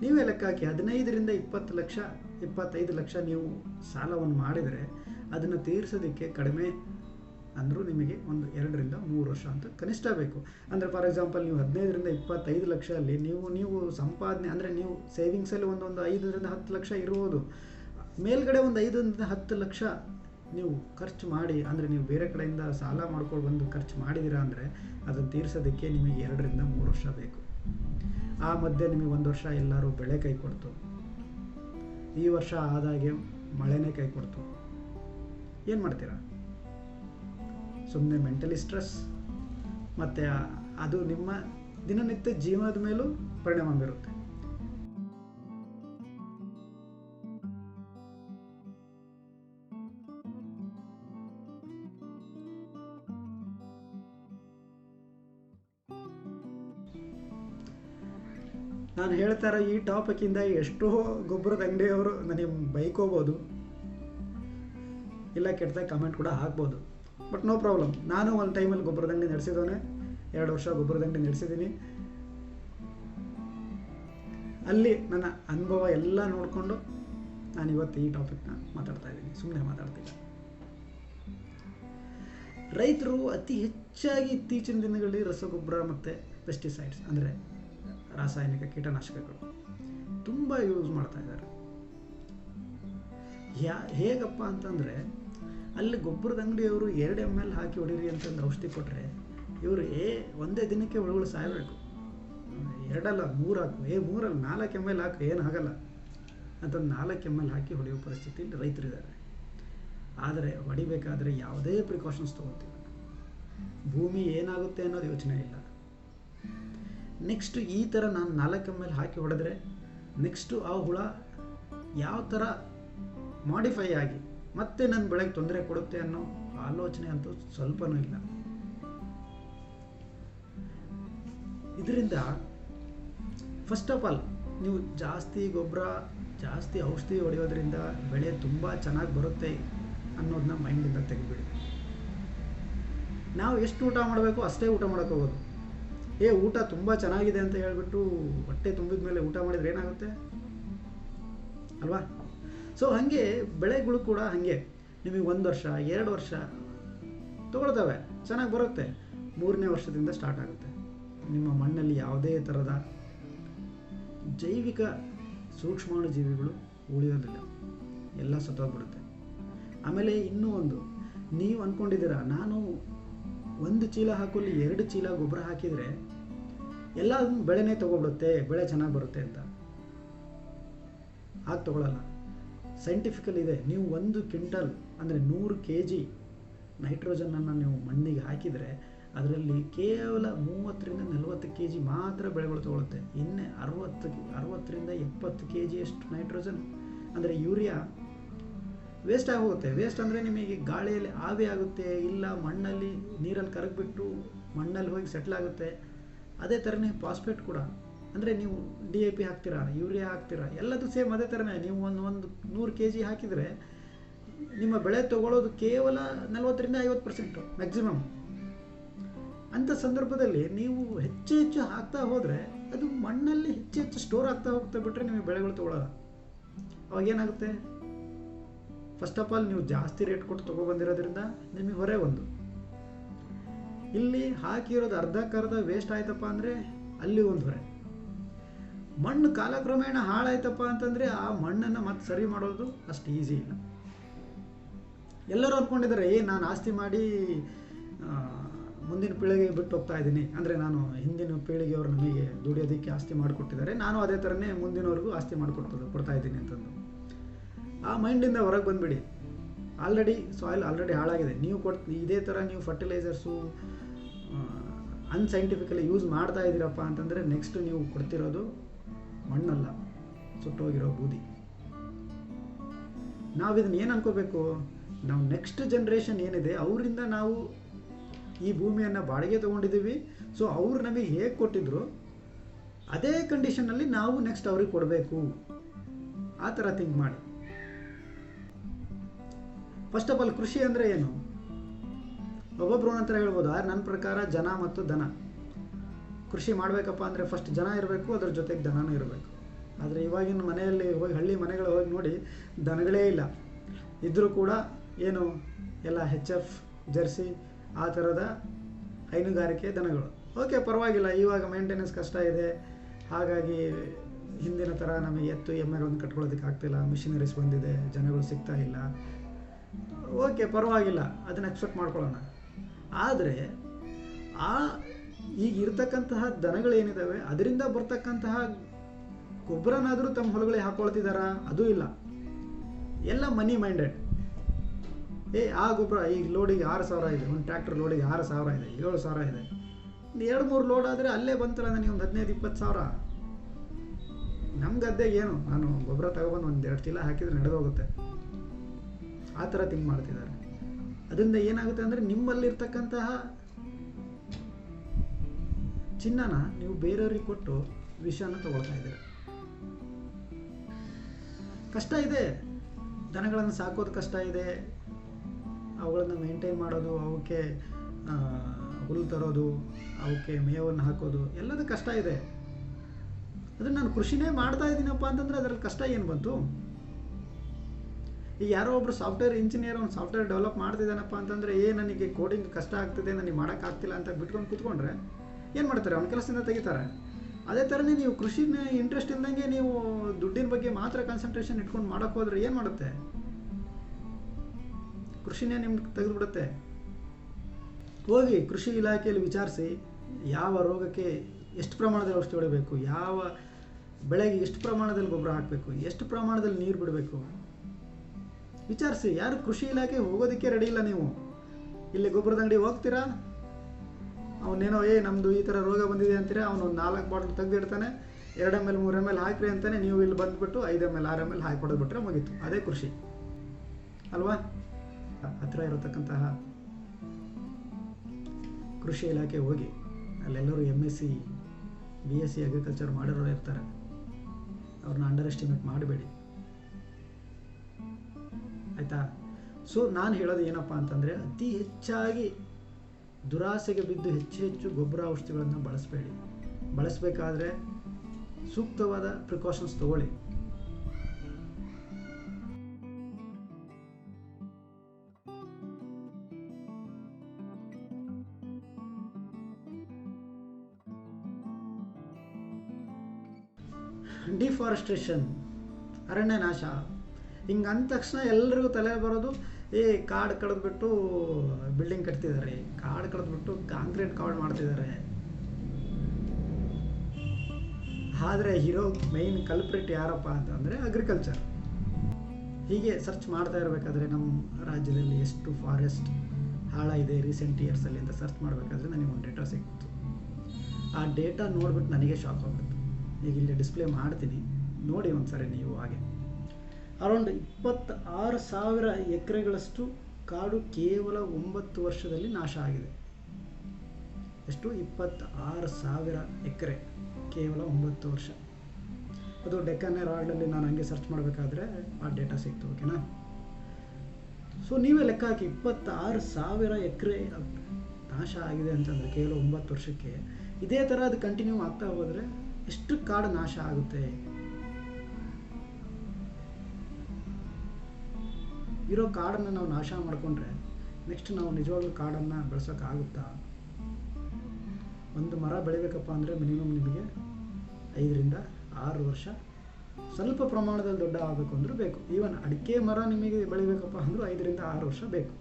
ನೀವೇ ಲೆಕ್ಕ ಹಾಕಿ ಹದಿನೈದರಿಂದ ಇಪ್ಪತ್ತು ಲಕ್ಷ, ಇಪ್ಪತ್ತೈದು ಲಕ್ಷ ನೀವು ಸಾಲವನ್ನು ಮಾಡಿದರೆ ಅದನ್ನು ತೀರಿಸೋದಕ್ಕೆ ಕಡಿಮೆ ಅಂದರೂ ನಿಮಗೆ ಒಂದು ಎರಡರಿಂದ ಮೂರು ವರ್ಷ ಅಂತ ಕನಿಷ್ಠ ಬೇಕು. ಅಂದರೆ ಫಾರ್ ಎಕ್ಸಾಂಪಲ್ ನೀವು ಹದಿನೈದರಿಂದ ಇಪ್ಪತ್ತೈದು ಲಕ್ಷ ಅಲ್ಲಿ ನೀವು ನೀವು ಸಂಪಾದನೆ, ಅಂದರೆ ನೀವು ಸೇವಿಂಗ್ಸಲ್ಲಿ ಒಂದೊಂದು ಐದರಿಂದ ಹತ್ತು ಲಕ್ಷ ಇರ್ಬೋದು. ಮೇಲ್ಗಡೆ ಒಂದು ಐದರಿಂದ ಹತ್ತು ಲಕ್ಷ ನೀವು ಖರ್ಚು ಮಾಡಿ, ಅಂದರೆ ನೀವು ಬೇರೆ ಕಡೆಯಿಂದ ಸಾಲ ಮಾಡ್ಕೊಂಡು ಬಂದು ಖರ್ಚು ಮಾಡಿದ್ದೀರಾ ಅಂದರೆ ಅದನ್ನು ತೀರಿಸೋದಕ್ಕೆ ನಿಮಗೆ ಎರಡರಿಂದ ಮೂರು ವರ್ಷ ಬೇಕು. ಆ ಮಧ್ಯೆ ನಿಮಗೆ ಒಂದು ವರ್ಷ ಎಲ್ಲರೂ ಬೆಳೆ ಕೈ ಕೊಡ್ತು. ಈ ವರ್ಷ ಆದಾಗೆ ಮಳೆನೇ ಕೈ ಕೊಡ್ತು. ಏನು ಮಾಡ್ತೀರಾ? ಸುಮ್ಮನೆ ಮೆಂಟಲಿ ಸ್ಟ್ರೆಸ್ ಮತ್ತು ಅದು ನಿಮ್ಮ ದಿನನಿತ್ಯ ಜೀವನದ ಮೇಲೂ ಪರಿಣಾಮ ಬೀರುತ್ತೆ. ನಾನು ಹೇಳ್ತಾ ಇರೋ ಈ ಟಾಪಿಕಿಂದ ಎಷ್ಟೋ ಗೊಬ್ಬರದ ಅಂಗಡಿಯವರು ನನಗೆ ಬೈಕೋಬೋದು ಇಲ್ಲ ಕೆಟ್ಟದಾಗ ಕಮೆಂಟ್ ಕೂಡ ಹಾಕ್ಬೋದು. ಬಟ್ ನೋ ಪ್ರಾಬ್ಲಮ್ ನಾನು ಒಂದು ಟೈಮಲ್ಲಿ ಗೊಬ್ಬರದ ಅಂಗಡಿ ನಡೆಸಿದವನೇ. ಎರಡು ವರ್ಷ ಗೊಬ್ಬರದ ಅಂಗಡಿ ನಡೆಸಿದ್ದೀನಿ ಅಲ್ಲಿ ನನ್ನ ಅನುಭವ ಎಲ್ಲ ನೋಡಿಕೊಂಡು ನಾನು ಇವತ್ತು ಈ ಟಾಪಿಕ್ನ ಮಾತಾಡ್ತಾ ಇದ್ದೀನಿ. ಸುಮ್ಮನೆ ಮಾತಾಡ್ತೀನಿ ರೈತರು ಅತಿ ಹೆಚ್ಚಾಗಿ ಇತ್ತೀಚಿನ ದಿನಗಳಲ್ಲಿ ರಸಗೊಬ್ಬರ ಮತ್ತು ಪೆಸ್ಟಿಸೈಡ್ಸ್ ಅಂದರೆ ರಾಸಾಯನಿಕ ಕೀಟನಾಶಕಗಳು ತುಂಬ ಯೂಸ್ ಮಾಡ್ತಾ ಇದ್ದಾರೆ. ಯಾ, ಹೇಗಪ್ಪ ಅಂತಂದರೆ, ಅಲ್ಲಿ ಗೊಬ್ಬರದ ಅಂಗಡಿಯವರು ಎರಡು ಎಂ ಎಲ್ ಹಾಕಿ ಹೊಡೀರಿ ಅಂತಂದು ಔಷಧಿ ಕೊಟ್ಟರೆ ಇವರು ಏ, ಒಂದೇ ದಿನಕ್ಕೆ ಹುಳುಗಳು ಸಾಯಬೇಕು. ಎರಡಲ್ಲ, ಮೂರು ಹಾಕು. ಏ, ಮೂರಲ್ಲಿ, ನಾಲ್ಕು ಎಂ ಎಲ್ ಹಾಕು, ಏನು ಆಗಲ್ಲ. ಅಂತಂದು ನಾಲ್ಕು ಎಂ ಎಲ್ ಹಾಕಿ ಹೊಡೆಯೋ ಪರಿಸ್ಥಿತಿಯಲ್ಲಿ ರೈತರಿದ್ದಾರೆ ಆದರೆ ಹೊಡಿಬೇಕಾದ್ರೆ ಯಾವುದೇ ಪ್ರಿಕಾಷನ್ಸ್ ತೊಗೊತೀವಿ ಭೂಮಿ ಏನಾಗುತ್ತೆ ಅನ್ನೋದು ಯೋಚನೆ ಇಲ್ಲ. ನೆಕ್ಸ್ಟ್ ಈ ಥರ ನಾನು ನಾಲ್ಕು ಎಂ ಎಲ್ ಹಾಕಿ ಹೊಡೆದ್ರೆ ನೆಕ್ಸ್ಟು ಆ ಹುಳ ಯಾವ ಥರ ಮಾಡಿಫೈ ಆಗಿ ಮತ್ತೆ ನನ್ನ ಬೆಳೆಗೆ ತೊಂದರೆ ಕೊಡುತ್ತೆ ಅನ್ನೋ ಆಲೋಚನೆ ಅಂತೂ ಸ್ವಲ್ಪನೂ ಇಲ್ಲ. ಇದರಿಂದ ಫಸ್ಟ್ ಆಫ್ ಆಲ್ ನೀವು ಜಾಸ್ತಿ ಗೊಬ್ಬರ ಜಾಸ್ತಿ ಔಷಧಿ ಹೊಡೆಯೋದ್ರಿಂದ ಬೆಳೆ ತುಂಬ ಚೆನ್ನಾಗಿ ಬರುತ್ತೆ ಅನ್ನೋದನ್ನ ಮೈಂಡಿಂದ ತೆಗೆದುಬಿಡಿ. ನಾವು ಎಷ್ಟು ಊಟ ಮಾಡಬೇಕು ಅಷ್ಟೇ ಊಟ ಮಾಡೋಕೆ ಹೋಗೋದು. ಏ, ಊಟ ತುಂಬ ಚೆನ್ನಾಗಿದೆ ಅಂತ ಹೇಳ್ಬಿಟ್ಟು ಹೊಟ್ಟೆ ತುಂಬಿದ ಮೇಲೆ ಊಟ ಮಾಡಿದ್ರೆ ಏನಾಗುತ್ತೆ? ಅಲ್ವಾ? ಸೊ ಹಾಗೆ ಬೆಳೆಗಳು ಕೂಡ ಹಾಗೆ. ನಿಮಗೆ ಒಂದು ವರ್ಷ, ಎರಡು ವರ್ಷ ತಗೊಳ್ತವೆ. ಚೆನ್ನಾಗಿ ಬರುತ್ತೆ. ಮೂರನೇ ವರ್ಷದಿಂದ ಸ್ಟಾರ್ಟ್ ಆಗುತ್ತೆ. ನಿಮ್ಮ ಮಣ್ಣಲ್ಲಿ ಯಾವುದೇ ಥರದ ಜೈವಿಕ ಸೂಕ್ಷ್ಮಾಣು ಜೀವಿಗಳು ಉಳಿಯೋದಿಲ್ಲ. ಎಲ್ಲ ಸತ್ತೋಗ್ಬಿಡುತ್ತೆ. ಆಮೇಲೆ ಇನ್ನೂ ಒಂದು. ನೀವು ಅಂದ್ಕೊಂಡಿದ್ದೀರಾ ನಾನು ಒಂದು ಚೀಲ ಹಾಕೋಲ್ಲಿ ಎರಡು ಚೀಲ ಗೊಬ್ಬರ ಹಾಕಿದರೆ ಎಲ್ಲ ಬೆಳೆನೇ ತೊಗೊಬಿಡುತ್ತೆ, ಬೆಳೆ ಚೆನ್ನಾಗಿ ಬರುತ್ತೆ ಅಂತ. ಹಾಗೆ ತೊಗೊಳ್ಳಲ್ಲ ಸೈಂಟಿಫಿಕಲ್ ಇದೆ. ನೀವು ಒಂದು ಕ್ವಿಂಟಲ್ ಅಂದರೆ ನೂರು ಕೆ ಜಿ ನೈಟ್ರೋಜನನ್ನು ನೀವು ಮಣ್ಣಿಗೆ ಹಾಕಿದರೆ ಅದರಲ್ಲಿ ಕೇವಲ ಮೂವತ್ತರಿಂದ ನಲವತ್ತು ಕೆ ಜಿ ಮಾತ್ರ ಬೆಳೆಗಳು ತೊಗೊಳುತ್ತೆ. ಇನ್ನೇ ಅರವತ್ತು, ಅರವತ್ತರಿಂದ ಎಪ್ಪತ್ತು ಕೆ ಜಿಯಷ್ಟು ನೈಟ್ರೋಜನ್ ಅಂದರೆ ಯೂರಿಯಾ ವೇಸ್ಟ್ ಆಗೋಗುತ್ತೆ. ವೇಸ್ಟ್ ಅಂದರೆ ನಿಮಗೆ ಗಾಳಿಯಲ್ಲಿ ಆವಿ ಆಗುತ್ತೆ, ಇಲ್ಲ ಮಣ್ಣಲ್ಲಿ ನೀರಲ್ಲಿ ಕರಗಿಬಿಟ್ಟು ಮಣ್ಣಲ್ಲಿ ಹೋಗಿ ಸೆಟ್ಲ್ ಆಗುತ್ತೆ. ಅದೇ ಥರನೇ ಫಾಸ್ಫೇಟ್ ಕೂಡ. ಅಂದರೆ ನೀವು ಡಿ ಎ ಪಿ ಹಾಕ್ತೀರಾ, ಯೂರಿಯಾ ಹಾಕ್ತೀರಾ, ಎಲ್ಲದೂ ಸೇಮ್ ಅದೇ ಥರನೇ ನೀವು ಒಂದು ಒಂದು ನೂರು ಕೆ ಜಿ ಹಾಕಿದರೆ ನಿಮ್ಮ ಬೆಳೆ ತಗೊಳ್ಳೋದು ಕೇವಲ ನಲವತ್ತರಿಂದ ಐವತ್ತು ಪರ್ಸೆಂಟು ಮ್ಯಾಕ್ಸಿಮಮ್ ಅಂಥ ಸಂದರ್ಭದಲ್ಲಿ ನೀವು ಹೆಚ್ಚು ಹೆಚ್ಚು ಹಾಕ್ತಾ ಹೋದರೆ ಅದು ಮಣ್ಣಲ್ಲಿ ಹೆಚ್ಚು ಹೆಚ್ಚು ಸ್ಟೋರ್ ಆಗ್ತಾ ಹೋಗ್ತಾ ಬಿಟ್ಟರೆ ನಿಮಗೆ ಬೆಳೆಗಳು ತೊಗೊಳ್ಳೋಲ್ಲ ಅವಾಗ ಏನಾಗುತ್ತೆ? ಫಸ್ಟ್ ಆಫ್ ಆಲ್ ನೀವು ಜಾಸ್ತಿ ರೇಟ್ ಕೊಟ್ಟು ತೊಗೊಬಂದಿರೋದ್ರಿಂದ ನಿಮಗೆ ಹೊರೆ ಒಂದು. ಇಲ್ಲಿ ಹಾಕಿರೋದು ಅರ್ಧಕ್ಕರ್ಧ ವೇಸ್ಟ್ ಆಯ್ತಪ್ಪ ಅಂದರೆ ಅಲ್ಲಿ ಒಂದು ಹೊರೆ. ಮಣ್ಣು ಕಾಲಕ್ರಮೇಣ ಹಾಳಾಯ್ತಪ್ಪ ಅಂತಂದರೆ ಆ ಮಣ್ಣನ್ನು ಮತ್ತೆ ಸರಿ ಮಾಡೋದು ಅಷ್ಟು ಈಸಿ ಇಲ್ಲ. ಎಲ್ಲರೂ ಅಂದ್ಕೊಂಡಿದ್ದಾರೆ ಏ, ನಾನು ಆಸ್ತಿ ಮಾಡಿ ಮುಂದಿನ ಪೀಳಿಗೆಗೆ ಬಿಟ್ಟು ಹೋಗ್ತಾ ಇದ್ದೀನಿ. ಅಂದರೆ ನಾನು ಹಿಂದಿನ ಪೀಳಿಗೆಯವರು ನಮಗೆ ದುಡಿಯೋದಕ್ಕೆ ಆಸ್ತಿ ಮಾಡಿಕೊಟ್ಟಿದ್ದಾರೆ. ನಾನು ಅದೇ ಥರನೇ ಮುಂದಿನವರೆಗೂ ಆಸ್ತಿ ಮಾಡಿಕೊಡ್ತದೆ ಕೊಡ್ತಾ ಇದ್ದೀನಿ ಅಂತಂದು. ಆ ಮೈಂಡಿಂದ ಹೊರಗೆ ಬಂದುಬಿಡಿ. ಆಲ್ರೆಡಿ ಸಾಯಿಲ್ ಆಲ್ರೆಡಿ ಹಾಳಾಗಿದೆ. ನೀವು ಕೊಟ್, ಇದೇ ಥರ ನೀವು ಫರ್ಟಿಲೈಸರ್ಸು ಅನ್ಸೈಂಟಿಫಿಕಲಿ ಯೂಸ್ ಮಾಡ್ತಾ ಇದ್ದೀರಪ್ಪ ಅಂತಂದರೆ ನೆಕ್ಸ್ಟ್ ನೀವು ಕೊಡ್ತಿರೋದು ಮಣ್ಣಲ್ಲ, ಸುಟ್ಟೋಗಿರೋ ಬೂದಿ. ನಾವು ಇದನ್ನ ಏನು ಅನ್ಕೋಬೇಕು? ನಾವು ನೆಕ್ಸ್ಟ್ ಜನ್ರೇಷನ್ ಏನಿದೆ, ಅವರಿಂದ ನಾವು ಈ ಭೂಮಿಯನ್ನು ಬಾಡಿಗೆ ತೊಗೊಂಡಿದ್ದೀವಿ. ಸೊ ಅವ್ರು ನಮಗೆ ಹೇಗೆ ಕೊಟ್ಟಿದ್ರು, ಅದೇ ಕಂಡೀಷನಲ್ಲಿ ನಾವು ನೆಕ್ಸ್ಟ್ ಅವ್ರಿಗೆ ಕೊಡಬೇಕು. ಆ ಥರ ಥಿಂಕ್ ಮಾಡಿ. ಫಸ್ಟ್ ಆಫ್ ಆಲ್ ಕೃಷಿ ಅಂದರೆ ಏನು? ಒಬ್ಬೊಬ್ರು ಒಂಥರ ಹೇಳ್ಬೋದು, ಆದರೆ ನನ್ನ ಪ್ರಕಾರ ಜನ ಮತ್ತು ದನ ಕೃಷಿ ಮಾಡಬೇಕಪ್ಪ ಅಂದರೆ ಫಸ್ಟ್ ಜನ ಇರಬೇಕು, ಅದ್ರ ಜೊತೆಗೆ ದನನೂ ಇರಬೇಕು. ಆದರೆ ಇವಾಗಿನ ಮನೆಯಲ್ಲಿ ಹೋಗಿ, ಹಳ್ಳಿ ಮನೆಗಳು ಹೋಗಿ ನೋಡಿ ದನಗಳೇ ಇಲ್ಲ. ಇದ್ದರೂ ಕೂಡ ಏನು? ಎಲ್ಲ ಹೆಚ್ ಎಫ್ ಜರ್ಸಿ ಆ ಥರದ ಹೈನುಗಾರಿಕೆ ದನಗಳು. ಓಕೆ ಪರವಾಗಿಲ್ಲ, ಇವಾಗ ಮೇಂಟೆನೆನ್ಸ್ ಕಷ್ಟ ಇದೆ. ಹಾಗಾಗಿ ಹಿಂದಿನ ಥರ ನಮಗೆ ಎತ್ತು, ಎಮ್ಮೆಗಳನ್ನು ಕಟ್ಕೊಳ್ಳೋದಕ್ಕೆ ಆಗ್ತಿಲ್ಲ. ಮಿಷಿನರೀಸ್ ಬಂದಿದೆ, ಜನಗಳು ಸಿಗ್ತಾ ಇಲ್ಲ. ಓಕೆ, ಪರವಾಗಿಲ್ಲ. ಅದನ್ನು ಎಕ್ಸೆಪ್ಟ್ ಮಾಡ್ಕೊಳ್ಳೋಣ. ಆದರೆ, ಆ ಈಗ ಇರ್ತಕ್ಕಂತಹ ದನಗಳೇನಿದ್ದಾವೆ ಅದರಿಂದ ಬರ್ತಕ್ಕಂತಹ ಗೊಬ್ಬರನಾದರೂ ತಮ್ಮ ಹೊಲಗಳಿಗೆ ಹಾಕೊಳ್ತಿದಾರಾ? ಅದು ಇಲ್ಲ. ಎಲ್ಲ ಮನಿ ಮೈಂಡೆಡ್ ಏ, ಆ ಗೊಬ್ಬರ ಈಗ ಲೋಡಿಗೆ ಆರು ಸಾವಿರ ಇದೆ, ಒಂದು ಟ್ರ್ಯಾಕ್ಟರ್ ಲೋಡಿಗೆ ಆರು ಸಾವಿರ ಇದೆ, ಏಳು ಸಾವಿರ ಇದೆ. ಎರಡು ಮೂರು ಲೋಡ್ ಆದರೆ ಅಲ್ಲೇ ಬಂತಲ್ಲ, ನನಗೆ ಒಂದು ಹದಿನೈದು, ಇಪ್ಪತ್ತು ಸಾವಿರ. ನಮ್ಮ ಗದ್ದೆಗೆ ಏನು? ನಾನು ಗೊಬ್ಬರ ತಗೊಬಂದು ಒಂದು ಎರಡು ಚೀಲ ಹಾಕಿದರೆ ನಡೆದೋಗುತ್ತೆ. ಆ ಥರ ಥಿಂಕ್ ಮಾಡ್ತಿದ್ದಾರೆ. ಅದರಿಂದ ಏನಾಗುತ್ತೆ ಅಂದರೆ ನಿಮ್ಮಲ್ಲಿರ್ತಕ್ಕಂತಹ ಚಿನ್ನನ ನೀವು ಬೇರೆಯವ್ರಿಗೆ ಕೊಟ್ಟು ವಿಷಯನ ತಗೊಳ್ತಾ ಇದ್ದೀರ. ಕಷ್ಟ ಇದೆ. ದನಗಳನ್ನು ಸಾಕೋದು ಕಷ್ಟ ಇದೆ. ಅವುಗಳನ್ನು ಮೇಂಟೈನ್ ಮಾಡೋದು, ಅವಕ್ಕೆ ಹುಲ್ ಹುಲ್ಲು ತರೋದು, ಅವಕ್ಕೆ ಮೇವನ್ನು ಹಾಕೋದು, ಎಲ್ಲದೂ ಕಷ್ಟ ಇದೆ. ಅದನ್ನು ನಾನು ಕೃಷಿನೇ ಮಾಡ್ತಾ ಇದ್ದೀನಪ್ಪ ಅಂತಂದರೆ ಅದರಲ್ಲಿ ಕಷ್ಟ ಏನು ಬಂತು? ಈಗ ಯಾರೋ ಒಬ್ಬರು ಸಾಫ್ಟ್ವೇರ್ ಇಂಜಿನಿಯರ್ ಒಂದು ಸಾಫ್ಟ್ವೇರ್ ಡೆವಲಪ್ ಮಾಡ್ತಿದ್ದಾನಪ್ಪ ಅಂತಂದರೆ, ಏ, ನನಗೆ ಕೋಡಿಂಗ್ ಕಷ್ಟ ಆಗ್ತಿದೆ, ನನಗೆ ಮಾಡೋಕ್ಕಾಗ್ತಿಲ್ಲ ಅಂತ ಬಿಟ್ಕೊಂಡು ಕೂತ್ಕೊಂಡ್ರೆ ಏನು ಮಾಡ್ತಾರೆ? ಅವ್ನ ಕೆಲಸದಿಂದ ತೆಗಿತಾರೆ. ಅದೇ ಥರನೇ ನೀವು ಕೃಷಿನ ಇಂಟ್ರೆಸ್ಟ್ ಇಲ್ದಂಗೆ ನೀವು ದುಡ್ಡಿನ ಬಗ್ಗೆ ಮಾತ್ರ ಕಾನ್ಸಂಟ್ರೇಷನ್ ಇಟ್ಕೊಂಡು ಮಾಡೋಕ್ಕೆ ಹೋದ್ರೆ ಏನು ಮಾಡುತ್ತೆ? ಕೃಷಿನೇ ನಿಮ್ಗೆ ತೆಗೆದುಬಿಡುತ್ತೆ. ಹೋಗಿ ಕೃಷಿ ಇಲಾಖೆಯಲ್ಲಿ ವಿಚಾರಿಸಿ ಯಾವ ರೋಗಕ್ಕೆ ಎಷ್ಟು ಪ್ರಮಾಣದಲ್ಲಿ ಔಷಧಿ ಹೊಡಿಬೇಕು, ಯಾವ ಬೆಳೆಗೆ ಎಷ್ಟು ಪ್ರಮಾಣದಲ್ಲಿ ಗೊಬ್ಬರ ಹಾಕಬೇಕು, ಎಷ್ಟು ಪ್ರಮಾಣದಲ್ಲಿ ನೀರು ಬಿಡಬೇಕು ವಿಚಾರಿಸಿ, ಯಾರು ಕೃಷಿ ಇಲಾಖೆ ಹೋಗೋದಕ್ಕೆ ರೆಡಿ ಇಲ್ಲ ನೀವು. ಇಲ್ಲಿ ಗೊಬ್ಬರದ ಅಂಗಡಿ ಹೋಗ್ತೀರಾ? ಅವನೇನೋ, ಏ ನಮ್ಮದು ಈ ಥರ ರೋಗ ಬಂದಿದೆ ಅಂತೀರ? ಅವನು ನಾಲ್ಕು ಬಾಟ್ಲ್ ತೆಗೆದಿಡ್ತಾನೆ, ಎರಡು ಎಂ ಎಲ್, ಮೂರು ಎಂ ಎಲ್ ಹಾಕ್ರಿ ಅಂತಾನೆ ನೀವು ಇಲ್ಲಿ ಬಂದುಬಿಟ್ಟು ಐದು ಎಂ ಎಲ್, ಆರು ಎಂ ಎಲ್ ಹಾಕಿ ಕೊಡೋದ್ಬಿಟ್ರೆ ಮುಗೀತು. ಅದೇ ಕೃಷಿ. ಅಲ್ವಾ? ಹತ್ತಿರ ಇರತಕ್ಕಂತಹ ಕೃಷಿ ಇಲಾಖೆ ಹೋಗಿ, ಅಲ್ಲೆಲ್ಲರೂ M S C B S C agriculture ಮಾಡಿರೋರು ಇರ್ತಾರೆ. ಅವ್ರನ್ನ ಅಂಡರ್ ಎಸ್ಟಿಮೇಟ್ ಮಾಡಬೇಡಿ. ಆಯಿತಾ? ಸೊ ನಾನು ಹೇಳೋದು ಏನಪ್ಪ ಅಂತಂದರೆ, ಅತಿ ಹೆಚ್ಚಾಗಿ ದುರಾಸೆಗೆ ಬಿದ್ದು ಹೆಚ್ಚು ಹೆಚ್ಚು ಗೊಬ್ಬರ ಔಷಧಿಗಳನ್ನು ಬಳಸಬೇಡಿ. ಬಳಸಬೇಕಾದ್ರೆ ಸೂಕ್ತವಾದ ಪ್ರಿಕಾಷನ್ಸ್ ತಗೊಳ್ಳಿ. ಡಿಫಾರೆಸ್ಟ್ರೇಷನ್ ಅರಣ್ಯ ನಾಶ ಹಿಂಗೆ ಅಂದ ತಕ್ಷಣ ಎಲ್ರಿಗೂ ತಲೆ ಬರೋದು, ಏ, ಕಾಡು ಕಳೆದ್ಬಿಟ್ಟು ಬಿಲ್ಡಿಂಗ್ ಕಟ್ತಿದ್ದಾರೆ. ಕಾಡು ಕಳೆದ್ಬಿಟ್ಟು ಕಾಂಕ್ರೀಟ್ ಕಾರ್ಡ್ ಮಾಡ್ತಿದ್ದಾರೆ. ಆದರೆ ಹೀರೋ ಮೈನ್ ಕಲ್ಪ್ರಿಟ್ ಯಾರಪ್ಪ ಅಂತಂದರೆ ಅಗ್ರಿಕಲ್ಚರ್ ಹೀಗೆ ಸರ್ಚ್ ಮಾಡ್ತಾ ಇರಬೇಕಾದ್ರೆ ನಮ್ಮ ರಾಜ್ಯದಲ್ಲಿ ಎಷ್ಟು ಫಾರೆಸ್ಟ್ ಹಾಳಾಗಿದೆ ರೀಸೆಂಟ್ ಇಯರ್ಸಲ್ಲಿ ಅಂತ ಸರ್ಚ್ ಮಾಡಬೇಕಾದ್ರೆ ನನಗೆ ಒಂದು ಡೇಟಾ ಸಿಕ್ತು ಆ ಡೇಟಾ ನೋಡ್ಬಿಟ್ಟು ನನಗೆ ಶಾಕ್ ಆಗ್ಬಿಡ್ತು. ಈಗ ಇಲ್ಲಿ ಡಿಸ್ಪ್ಲೇ ಮಾಡ್ತೀನಿ. ನೋಡಿ ಒಂದ್ಸರಿ ನೀವು ಹಾಗೆ. ಅರೌಂಡ್ ಇಪ್ಪತ್ತಾರು ಸಾವಿರ ಎಕರೆಗಳಷ್ಟು ಕಾಡು ಕೇವಲ ಒಂಬತ್ತು ವರ್ಷದಲ್ಲಿ ನಾಶ ಆಗಿದೆ. ಎಷ್ಟು? ಇಪ್ಪತ್ತಾರು ಸಾವಿರ ಎಕರೆ ಕೇವಲ ಒಂಬತ್ತು ವರ್ಷ. ಅದು ಡೆಕ್ಕನ್ ರಾಡಲ್ಲಿ ನಾನು ಹಂಗೆ ಸರ್ಚ್ ಮಾಡಬೇಕಾದ್ರೆ ಆ ಡೇಟಾ ಸಿಕ್ತು ಓಕೆನಾ ಸೊ ನೀವೇ ಲೆಕ್ಕ ಹಾಕಿ, ಇಪ್ಪತ್ತಾರು ಸಾವಿರ ಎಕರೆ ನಾಶ ಆಗಿದೆ ಅಂತಂದರೆ ಕೇವಲ ಒಂಬತ್ತು ವರ್ಷಕ್ಕೆ, ಇದೇ ಥರ ಅದು ಕಂಟಿನ್ಯೂ ಆಗ್ತಾ ಹೋದರೆ ಎಷ್ಟು ಕಾಡು ನಾಶ ಆಗುತ್ತೆ? ಇರೋ ಕಾಡನ್ನು ನಾವು ನಾಶ ಮಾಡಿಕೊಂಡ್ರೆ ನೆಕ್ಸ್ಟ್ ನಾವು ನಿಜವಾಗ್ಲೂ ಕಾಡನ್ನು ಬೆಳೆಸೋಕ್ಕಾಗುತ್ತಾ? ಒಂದು ಮರ ಬೆಳಿಬೇಕಪ್ಪ ಅಂದರೆ ಮಿನಿಮಮ್ ನಿಮಗೆ ಐದರಿಂದ ಆರು ವರ್ಷ ಸ್ವಲ್ಪ ಪ್ರಮಾಣದಲ್ಲಿ ದೊಡ್ಡ ಆಗಬೇಕು ಅಂದರೂ ಬೇಕು. ಈವನ್ ಅಡಿಕೆ ಮರ ನಿಮಗೆ ಬೆಳಿಬೇಕಪ್ಪ ಅಂದರೂ ಐದರಿಂದ ಆರು ವರ್ಷ ಬೇಕು.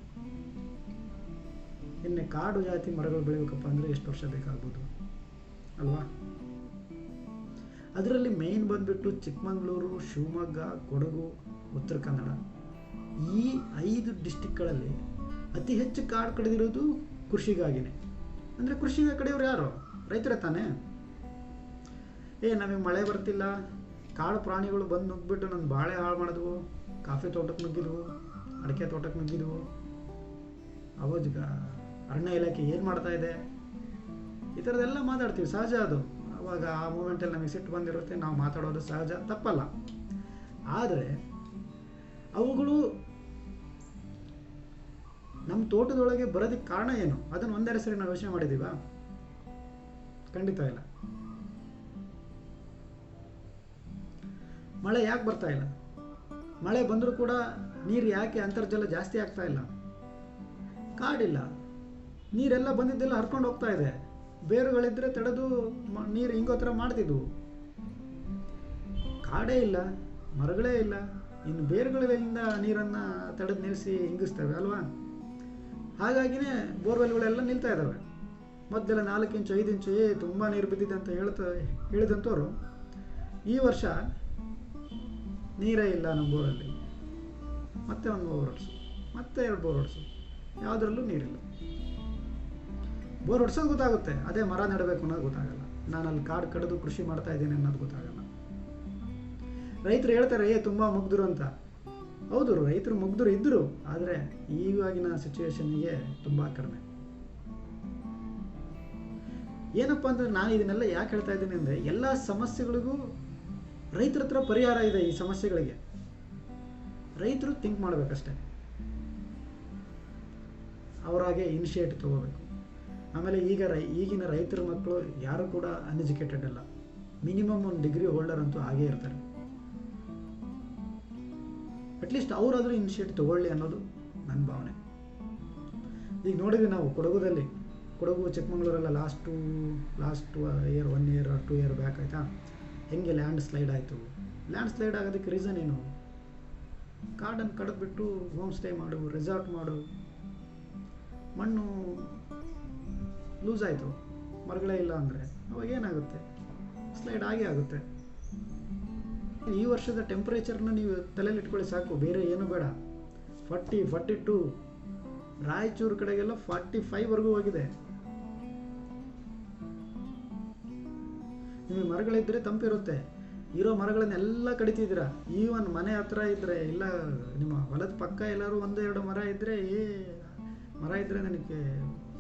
ಇನ್ನು ಕಾಡು ಜಾತಿ ಮರಗಳು ಬೆಳಿಬೇಕಪ್ಪ ಅಂದರೆ ಎಷ್ಟು ವರ್ಷ ಬೇಕಾಗ್ಬೋದು? ಅಲ್ವಾ? ಅದರಲ್ಲಿ ಮೇಯ್ನ್ ಬಂದುಬಿಟ್ಟು ಚಿಕ್ಕಮಗಳೂರು, ಶಿವಮೊಗ್ಗ, ಕೊಡಗು, ಉತ್ತರ ಕನ್ನಡ. ಈ ಐದು ಡಿಸ್ಟಿಕ್ಗಳಲ್ಲಿ ಅತಿ ಹೆಚ್ಚು ಕಾಡು ಕಡಿದಿರೋದು ಕೃಷಿಗಾಗಿನೇ. ಅಂದರೆ ಕೃಷಿಗೆ ಕಡೆಯವ್ರು ಯಾರು? ರೈತರ ತಾನೇ? ಏ, ನಮಗೆ ಮಳೆ ಬರ್ತಿಲ್ಲ. ಕಾಡು ಪ್ರಾಣಿಗಳು ಬಂದು ನುಗ್ಗಿಬಿಟ್ಟು ನನ್ನ ಬಾಳೆ ಹಾಳು ಮಾಡಿದ್ವು. ಕಾಫಿ ತೋಟಕ್ಕೆ ನುಗ್ಗಿದ್ವು. ಅಡಿಕೆ ತೋಟಕ್ಕೆ ನುಗ್ಗಿದ್ವು. ಅವಾಗ ಅರಣ್ಯ ಇಲಾಖೆ ಏನು ಮಾಡ್ತಾ ಇದೆ? ಈ ಥರದ್ದೆಲ್ಲ ಮಾತಾಡ್ತೀವಿ. ಸಹಜ ಅದು. ಅವಾಗ ಆ ಮೂಮೆಂಟಲ್ಲಿ ನಮಗೆ ಸಿಟ್ಟು ಬಂದಿರುತ್ತೆ. ನಾವು ಮಾತಾಡೋದು ಸಹಜ. ತಪ್ಪಲ್ಲ. ಆದರೆ, ಅವುಗಳು ನಮ್ಮ ತೋಟದೊಳಗೆ ಬರೋದಕ್ಕೆ ಕಾರಣ ಏನು? ಅದನ್ನು ಒಂದೆರಡು ಸರಿ ನಾವು ಯೋಚನೆ ಮಾಡಿದ್ದೀವಾ ಖಂಡಿತ ಇಲ್ಲ. ಮಳೆ ಯಾಕೆ ಬರ್ತಾ ಇಲ್ಲ? ಮಳೆ ಬಂದರೂ ಕೂಡ ನೀರು ಯಾಕೆ ಅಂತರ್ಜಲ ಜಾಸ್ತಿ ಆಗ್ತಾ ಇಲ್ಲ? ಕಾಡಿಲ್ಲ. ನೀರೆಲ್ಲ ಬಂದಿದ್ದೆಲ್ಲ ಹರ್ಕೊಂಡು ಹೋಗ್ತಾ ಇದೆ. ಬೇರುಗಳಿದ್ರೆ ತಡೆದು ನೀರು ಹಿಂಗೋ ಥರ ಮಾಡ್ತಿದ್ವು. ಕಾಡೇ ಇಲ್ಲ, ಮರಗಳೇ ಇಲ್ಲ. ಇನ್ನು ಬೇರುಗಳಿಂದ ನೀರನ್ನು ತಡೆದು ನಿಲ್ಲಿಸಿ ಹಿಂಗಿಸ್ತೇವೆ, ಅಲ್ವಾ? ಹಾಗಾಗಿನೇ ಬೋರ್ವೆಲ್ಗಳೆಲ್ಲ ನಿಲ್ತಾ ಇದ್ದಾವೆ ಮೊದಲೆಲ್ಲ ನಾಲ್ಕು ಇಂಚು, ಐದು ಇಂಚು, ಏ, ತುಂಬ ನೀರು ಬಿದ್ದಿದೆ ಅಂತ ಹೇಳ್ತಾ ಹೇಳಿದಂಥವ್ರು ಈ ವರ್ಷ ನೀರೇ ಇಲ್ಲ ನಮ್ಮ ಬೋರಲ್ಲಿ ಮತ್ತೆ ಒಂದು ಬೋರ್ ಹೊಡ್ಸು, ಮತ್ತೆ ಎರಡು ಬೋರ್ ಹೊಡ್ಸು. ಯಾವುದ್ರಲ್ಲೂ ನೀರಿಲ್ಲ. ಬೋರ್ ಹೊಡ್ಸೋದು ಗೊತ್ತಾಗುತ್ತೆ. ಅದೇ ಮರ ನೆಡಬೇಕು ಅನ್ನೋದು ಗೊತ್ತಾಗಲ್ಲ. ನಾನು ಅಲ್ಲಿ ಕಾಡು ಕಡಿದು ಕೃಷಿ ಮಾಡ್ತಾ ಇದ್ದೀನಿ ಅನ್ನೋದು ಗೊತ್ತಾಗಲ್ಲ. ರೈತರು ಹೇಳ್ತಾರೆ, ಏ, ತುಂಬ ಮುಗ್ಧರು ಅಂತ. ಹೌದು, ರೈತರು ಮುಗ್ದರು ಇದ್ದರು, ಆದರೆ ಈವಾಗಿನ ಸಿಚುವೇಶನ್ಗೆ ತುಂಬ ಕಡಿಮೆ. ಏನಪ್ಪ ಅಂದರೆ ನಾನು ಇದನ್ನೆಲ್ಲ ಯಾಕೆ ಹೇಳ್ತಾ ಇದ್ದೀನಿ ಅಂದರೆ, ಎಲ್ಲ ಸಮಸ್ಯೆಗಳಿಗೂ ರೈತರ ಹತ್ರ ಪರಿಹಾರ ಇದೆ ಈ ಸಮಸ್ಯೆಗಳಿಗೆ. ರೈತರು ಥಿಂಕ್ ಮಾಡಬೇಕಷ್ಟೆ. ಅವರಾಗೆ ಇನಿಷಿಯೇಟಿವ್ ತಗೋಬೇಕು. ಆಮೇಲೆ ಈಗ ರೈ, ಈಗಿನ ರೈತರ ಮಕ್ಕಳು ಯಾರು ಕೂಡ ಅನ್ಎಜುಕೇಟೆಡ್ ಅಲ್ಲ. ಮಿನಿಮಮ್ ಒಂದು ಡಿಗ್ರಿ ಹೋಲ್ಡರ್ ಅಂತೂ ಹಾಗೇ ಇರ್ತಾರೆ. ಅಟ್ಲೀಸ್ಟ್ ಅವರಾದರೂ ಇನಿಷಿಯೇಟಿವ್ ತಗೊಳ್ಳಿ ಅನ್ನೋದು ನನ್ನ ಭಾವನೆ. ಈಗ ನೋಡಿದ್ವಿ ನಾವು ಕೊಡಗುದಲ್ಲಿ, Kodagu ಚಿಕ್ಕಮಂಗ್ಳೂರೆಲ್ಲ last last year one year two year back ಆಯಿತಾ? ಹೆಂಗೆ ಲ್ಯಾಂಡ್ ಸ್ಲೈಡ್ ಆಯಿತು? ಲ್ಯಾಂಡ್ ಸ್ಲೈಡ್ ಆಗೋದಕ್ಕೆ ರೀಸನ್ ಏನು? ಕಾಡನ್ನು ಕಡಿದ್ಬಿಟ್ಟು ಹೋಮ್ ಸ್ಟೇ ಮಾಡು ರೆಸಾರ್ಟ್ ಮಾಡು. ಮಣ್ಣು ಲೂಸ್ ಆಯಿತು. ಮರಗಳೇ ಇಲ್ಲ ಅಂದರೆ ಅವಾಗ ಏನಾಗುತ್ತೆ? ಸ್ಲೈಡ್ ಆಗೇ ಆಗುತ್ತೆ. ಈ ವರ್ಷದ ಟೆಂಪ್ರೇಚರ್ನ ನೀವು ತಲೆಯಲ್ಲಿ ಇಟ್ಕೊಳ್ಳಿ ಸಾಕು, ಬೇರೆ ಏನು ಬೇಡ. ಫಾರ್ಟಿ ಫಾರ್ಟಿ ಟು ರಾಯಚೂರು ಕಡೆಗೆಲ್ಲ ಫಾರ್ಟಿ ಫೈವ್ವರೆಗೂ ಹೋಗಿದೆ. ನಿಮಗೆ ಮರಗಳಿದ್ದರೆ ತಂಪಿರುತ್ತೆ. ಇರೋ ಮರಗಳನ್ನೆಲ್ಲ ಕಡಿತಿದ್ದೀರಾ? ಈವನ್ ಮನೆ ಹತ್ರ ಇದ್ದರೆ ಇಲ್ಲ ನಿಮ್ಮ ಹೊಲದ ಪಕ್ಕ ಎಲ್ಲರೂ ಒಂದು ಎರಡು ಮರ ಇದ್ದರೆ ಏ, ಮರ ಇದ್ದರೆ ನನಗೆ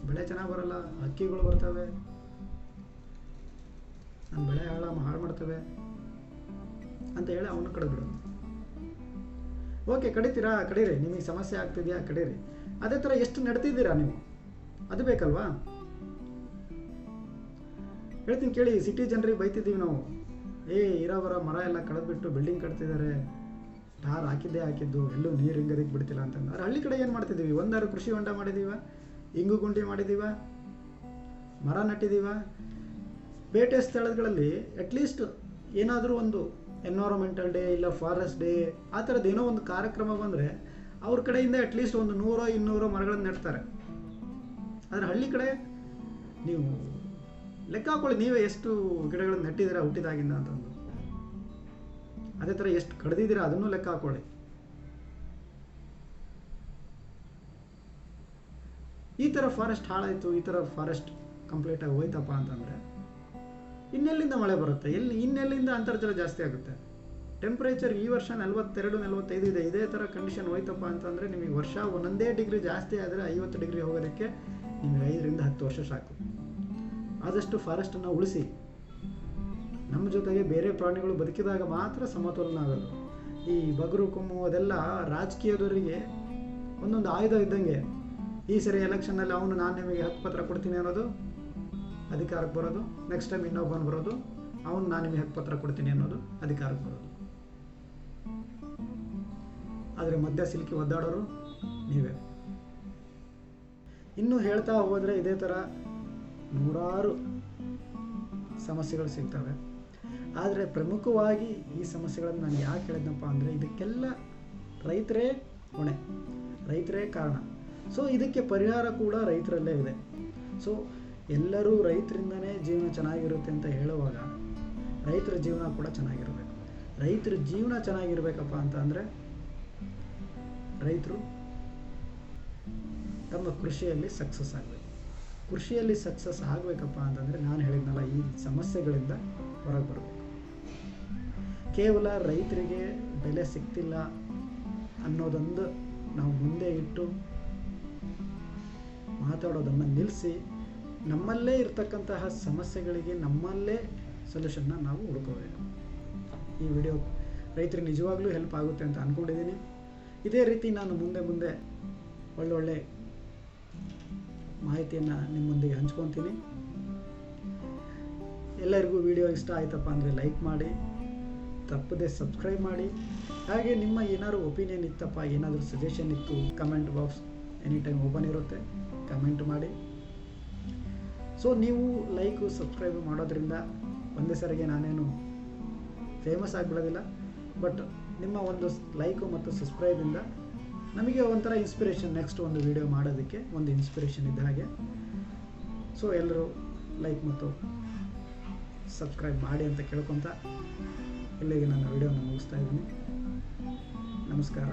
ಬೆಳೆ ಚೆನ್ನಾಗಿ ಬರಲ್ಲ ಅಕ್ಕಿಗಳು ಬರ್ತವೆ. ನನ್ನ ಬೆಳೆ ಹಾಳ ಹಾಳು ಮಾಡ್ತವೆ. ಅಂತ ಹೇಳಿ ಅವನು ಕಡಿದ್ಬಿಡು ಓಕೆ, ಕಡಿತೀರಾ? ಕಡೀರಿ, ನಿಮಗೆ ಸಮಸ್ಯೆ ಆಗ್ತಿದೆಯಾ? ಕಡೀರಿ. ಅದೇ ಥರ ಎಷ್ಟು ನೆಡ್ತಿದ್ದೀರಾ ನೀವು? ಅದು ಬೇಕಲ್ವಾ? ಹೇಳ್ತೀನಿ ಕೇಳಿ ಸಿಟಿ ಜನರಿಗೆ ಬೈತಿದ್ದೀವಿ ನಾವು. ಏ ಇರೋವರ ಮರ ಎಲ್ಲ ಕಳೆದ್ಬಿಟ್ಟು ಬಿಲ್ಡಿಂಗ್ ಕಟ್ತಿದ್ದಾರೆ. ಟಾರ್ ಹಾಕಿದ್ದೇ ಹಾಕಿದ್ದು, ಎಲ್ಲೂ ನೀರು ಹಿಂಗದಕ್ಕೆ ಬಿಡ್ತಿಲ್ಲ ಅಂತಂದ್ರೆ, ಹಳ್ಳಿ ಕಡೆ ಏನು ಮಾಡ್ತಿದ್ದೀವಿ? ಒಂದಾರು ಕೃಷಿ ಹೊಂಡ ಮಾಡಿದೀವ ಇಂಗು ಗುಂಡಿ ಮಾಡಿದೀವ ಮರ ನಟ್ಟಿದೀವ ಬೇಟೆ ಸ್ಥಳಗಳಲ್ಲಿ ಅಟ್ಲೀಸ್ಟ್ ಏನಾದರೂ ಒಂದು ಎನ್ವೈರಮೆಂಟಲ್ ಡೇ ಇಲ್ಲ ಫಾರೆಸ್ಟ್ ಡೇ ಆ ಥರದ್ದು ಏನೋ ಒಂದು ಕಾರ್ಯಕ್ರಮ ಬಂದರೆ ಅವ್ರ ಕಡೆಯಿಂದ ಅಟ್ಲೀಸ್ಟ್ ಒಂದು ನೂರೋ, ಇನ್ನೂರೋ ಮರಗಳನ್ನು ನೆಡ್ತಾರೆ. ಆದರೆ ಹಳ್ಳಿ ಕಡೆ ನೀವು ಲೆಕ್ಕ ಹಾಕೊಳ್ಳಿ, ನೀವೇ ಎಷ್ಟು ಗಿಡಗಳನ್ನು ನೆಟ್ಟಿದ್ದೀರಾ, ಹುಟ್ಟಿದಾಗಿಂದ ಅಂತಂದು. ಅದೇ ಥರ ಎಷ್ಟು ಕಡ್ದಿದ್ದೀರಾ, ಅದನ್ನು ಲೆಕ್ಕ ಹಾಕೊಳ್ಳಿ. ಈ ಥರ ಫಾರೆಸ್ಟ್ ಹಾಳಾಯಿತು, ಈ ಥರ ಫಾರೆಸ್ಟ್ ಕಂಪ್ಲೀಟಾಗಿ ಹೋಯ್ತಪ್ಪ ಅಂತಂದರೆ ಇನ್ನೆಲ್ಲಿಂದ ಮಳೆ ಬರುತ್ತೆ? ಎಲ್ಲಿ? ಇನ್ನೆಲ್ಲಿಂದ ಅಂತರ್ಜಲ ಜಾಸ್ತಿ ಆಗುತ್ತೆ? ಟೆಂಪ್ರೇಚರ್ ಈ ವರ್ಷ ನಲವತ್ತೆರಡು, ನಲವತ್ತೈದು ಇದೆ. ಇದೇ ಥರ ಕಂಡೀಷನ್ ಹೋಯ್ತಪ್ಪ ಅಂತಂದರೆ ನಿಮಗೆ ವರ್ಷ ಒಂದೊಂದೇ ಡಿಗ್ರಿ ಜಾಸ್ತಿ ಆದರೆ ಐವತ್ತು ಡಿಗ್ರಿ ಹೋಗೋದಕ್ಕೆ ನಿಮಗೆ ಐದರಿಂದ ಹತ್ತು ವರ್ಷ ಸಾಕು. ಆದಷ್ಟು ಫಾರೆಸ್ಟನ್ನು ಉಳಿಸಿ. ನಮ್ಮ ಜೊತೆಗೆ ಬೇರೆ ಪ್ರಾಣಿಗಳು ಬದುಕಿದಾಗ ಮಾತ್ರ ಸಮತೋಲನ ಆಗೋದು. ಈ ಬಗರು, ಕುಮ್ಮು ಅದೆಲ್ಲ ರಾಜಕೀಯದವರಿಗೆ ಒಂದೊಂದು ಆಯುಧ ಇದ್ದಂಗೆ. ಈ ಸರಿ ಎಲೆಕ್ಷನ್ನಲ್ಲಿ ಅವನು ನಾನು ನಿಮಗೆ ಹಕ್ಕುಪತ್ರ ಕೊಡ್ತೀನಿ ಅನ್ನೋದು ಅಧಿಕಾರಕ್ಕೆ ಬರೋದು ನೆಕ್ಸ್ಟ್ ಟೈಮ್ ಇನ್ನೊಬ್ಬನು ಬರೋದು, ಅವನು ನಾನು ನಿಮಗೆ ಹಕ್ಕುಪತ್ರ ಕೊಡ್ತೀನಿ ಅನ್ನೋದು ಅಧಿಕಾರಕ್ಕೆ ಬರೋದು. ಆದರೆ ಮಧ್ಯ ಸಿಲುಕಿ ಒದ್ದಾಡೋರು ನೀವೇ. ಇನ್ನು ಹೇಳ್ತಾ ಹೋದರೆ ಇದೇ ಥರ ನೂರಾರು ಸಮಸ್ಯೆಗಳು ಸಿಗ್ತವೆ. ಆದರೆ ಪ್ರಮುಖವಾಗಿ ಈ ಸಮಸ್ಯೆಗಳನ್ನು ನಾನು ಯಾಕೆ ಹೇಳಿದ್ನಪ್ಪ ಅಂದರೆ ಇದಕ್ಕೆಲ್ಲ ರೈತರೇ ಹೊಣೆ, ರೈತರೇ ಕಾರಣ. ಸೊ ಇದಕ್ಕೆ ಪರಿಹಾರ ಕೂಡ ರೈತರಲ್ಲೇ ಇದೆ. ಸೊ ಎಲ್ಲರೂ ರೈತರಿಂದನೇ ಜೀವನ ಚೆನ್ನಾಗಿರುತ್ತೆ ಅಂತ ಹೇಳುವಾಗ ರೈತರ ಜೀವನ ಕೂಡ ಚೆನ್ನಾಗಿರಬೇಕು. ರೈತರ ಜೀವನ ಚೆನ್ನಾಗಿರ್ಬೇಕಪ್ಪ ಅಂತ ಅಂದರೆ ರೈತರು ತಮ್ಮ ಕೃಷಿಯಲ್ಲಿ ಸಕ್ಸಸ್ ಆಗಬೇಕು. ಕೃಷಿಯಲ್ಲಿ ಸಕ್ಸಸ್ ಆಗಬೇಕಪ್ಪ ಅಂತಂದರೆ ನಾನು ಹೇಳಿದ್ನಲ್ಲ ಈ ಸಮಸ್ಯೆಗಳಿಂದ ಹೊರಗೆ ಬರಬೇಕು. ಕೇವಲ ರೈತರಿಗೆ ಬೆಲೆ ಸಿಗ್ತಿಲ್ಲ ಅನ್ನೋದೊಂದು ನಾವು ಮುಂದೆ ಇಟ್ಟು ಮಾತಾಡೋದನ್ನು ನಿಲ್ಲಿಸಿ ನಮ್ಮಲ್ಲೇ ಇರತಕ್ಕಂತಹ ಸಮಸ್ಯೆಗಳಿಗೆ ನಮ್ಮಲ್ಲೇ ಸೊಲ್ಯೂಷನ್ನ ನಾವು ಹುಡುಕೋಬೇಕು. ಈ ವಿಡಿಯೋ ರೈತರಿಗೆ ನಿಜವಾಗ್ಲೂ ಹೆಲ್ಪ್ ಆಗುತ್ತೆ ಅಂತ ಅಂದ್ಕೊಂಡಿದ್ದೀನಿ ಇದೇ ರೀತಿ ನಾನು ಮುಂದೆ ಮುಂದೆ ಒಳ್ಳೊಳ್ಳೆ ಮಾಹಿತಿಯನ್ನು ನಿಮ್ಮೊಂದಿಗೆ ಹಂಚ್ಕೊತೀನಿ. ಎಲ್ಲರಿಗೂ ವಿಡಿಯೋ ಇಷ್ಟ ಆಯ್ತಪ್ಪ ಅಂದರೆ ಲೈಕ್ ಮಾಡಿ, ತಪ್ಪದೆ ಸಬ್ಸ್ಕ್ರೈಬ್ ಮಾಡಿ. ಹಾಗೆ ನಿಮ್ಮ ಏನಾದ್ರು ಒಪಿನಿಯನ್ ಇತ್ತಪ್ಪ, ಏನಾದರೂ ಸಜೆಷನ್ ಇತ್ತು comment box any time open ಇರುತ್ತೆ ಕಮೆಂಟ್ ಮಾಡಿ. ಸೊ ನೀವು ಲೈಕು ಸಬ್ಸ್ಕ್ರೈಬ್ ಮಾಡೋದ್ರಿಂದ ಒಂದೇ ಸರಿಗೆ ನಾನೇನು ಫೇಮಸ್ ಆಗಿಬಿಡೋದಿಲ್ಲ. ಬಟ್ ನಿಮ್ಮ ಒಂದು ಲೈಕು ಮತ್ತು ಸಬ್ಸ್ಕ್ರೈಬಿಂದ ನಮಗೆ ಒಂಥರ ಇನ್ಸ್ಪಿರೇಷನ್ ನೆಕ್ಸ್ಟ್ ಒಂದು ವಿಡಿಯೋ ಮಾಡೋದಕ್ಕೆ ಒಂದು ಇನ್ಸ್ಪಿರೇಷನ್ ಇದ್ದ ಹಾಗೆ. ಸೊ ಎಲ್ಲರೂ ಲೈಕ್ ಮತ್ತು ಸಬ್ಸ್ಕ್ರೈಬ್ ಮಾಡಿ ಅಂತ ಕೇಳ್ಕೊತ ಇಲ್ಲಿಗೆ ನನ್ನ ವೀಡಿಯೋನ ಮುಗಿಸ್ತಾ ಇದ್ದೀನಿ. ನಮಸ್ಕಾರ.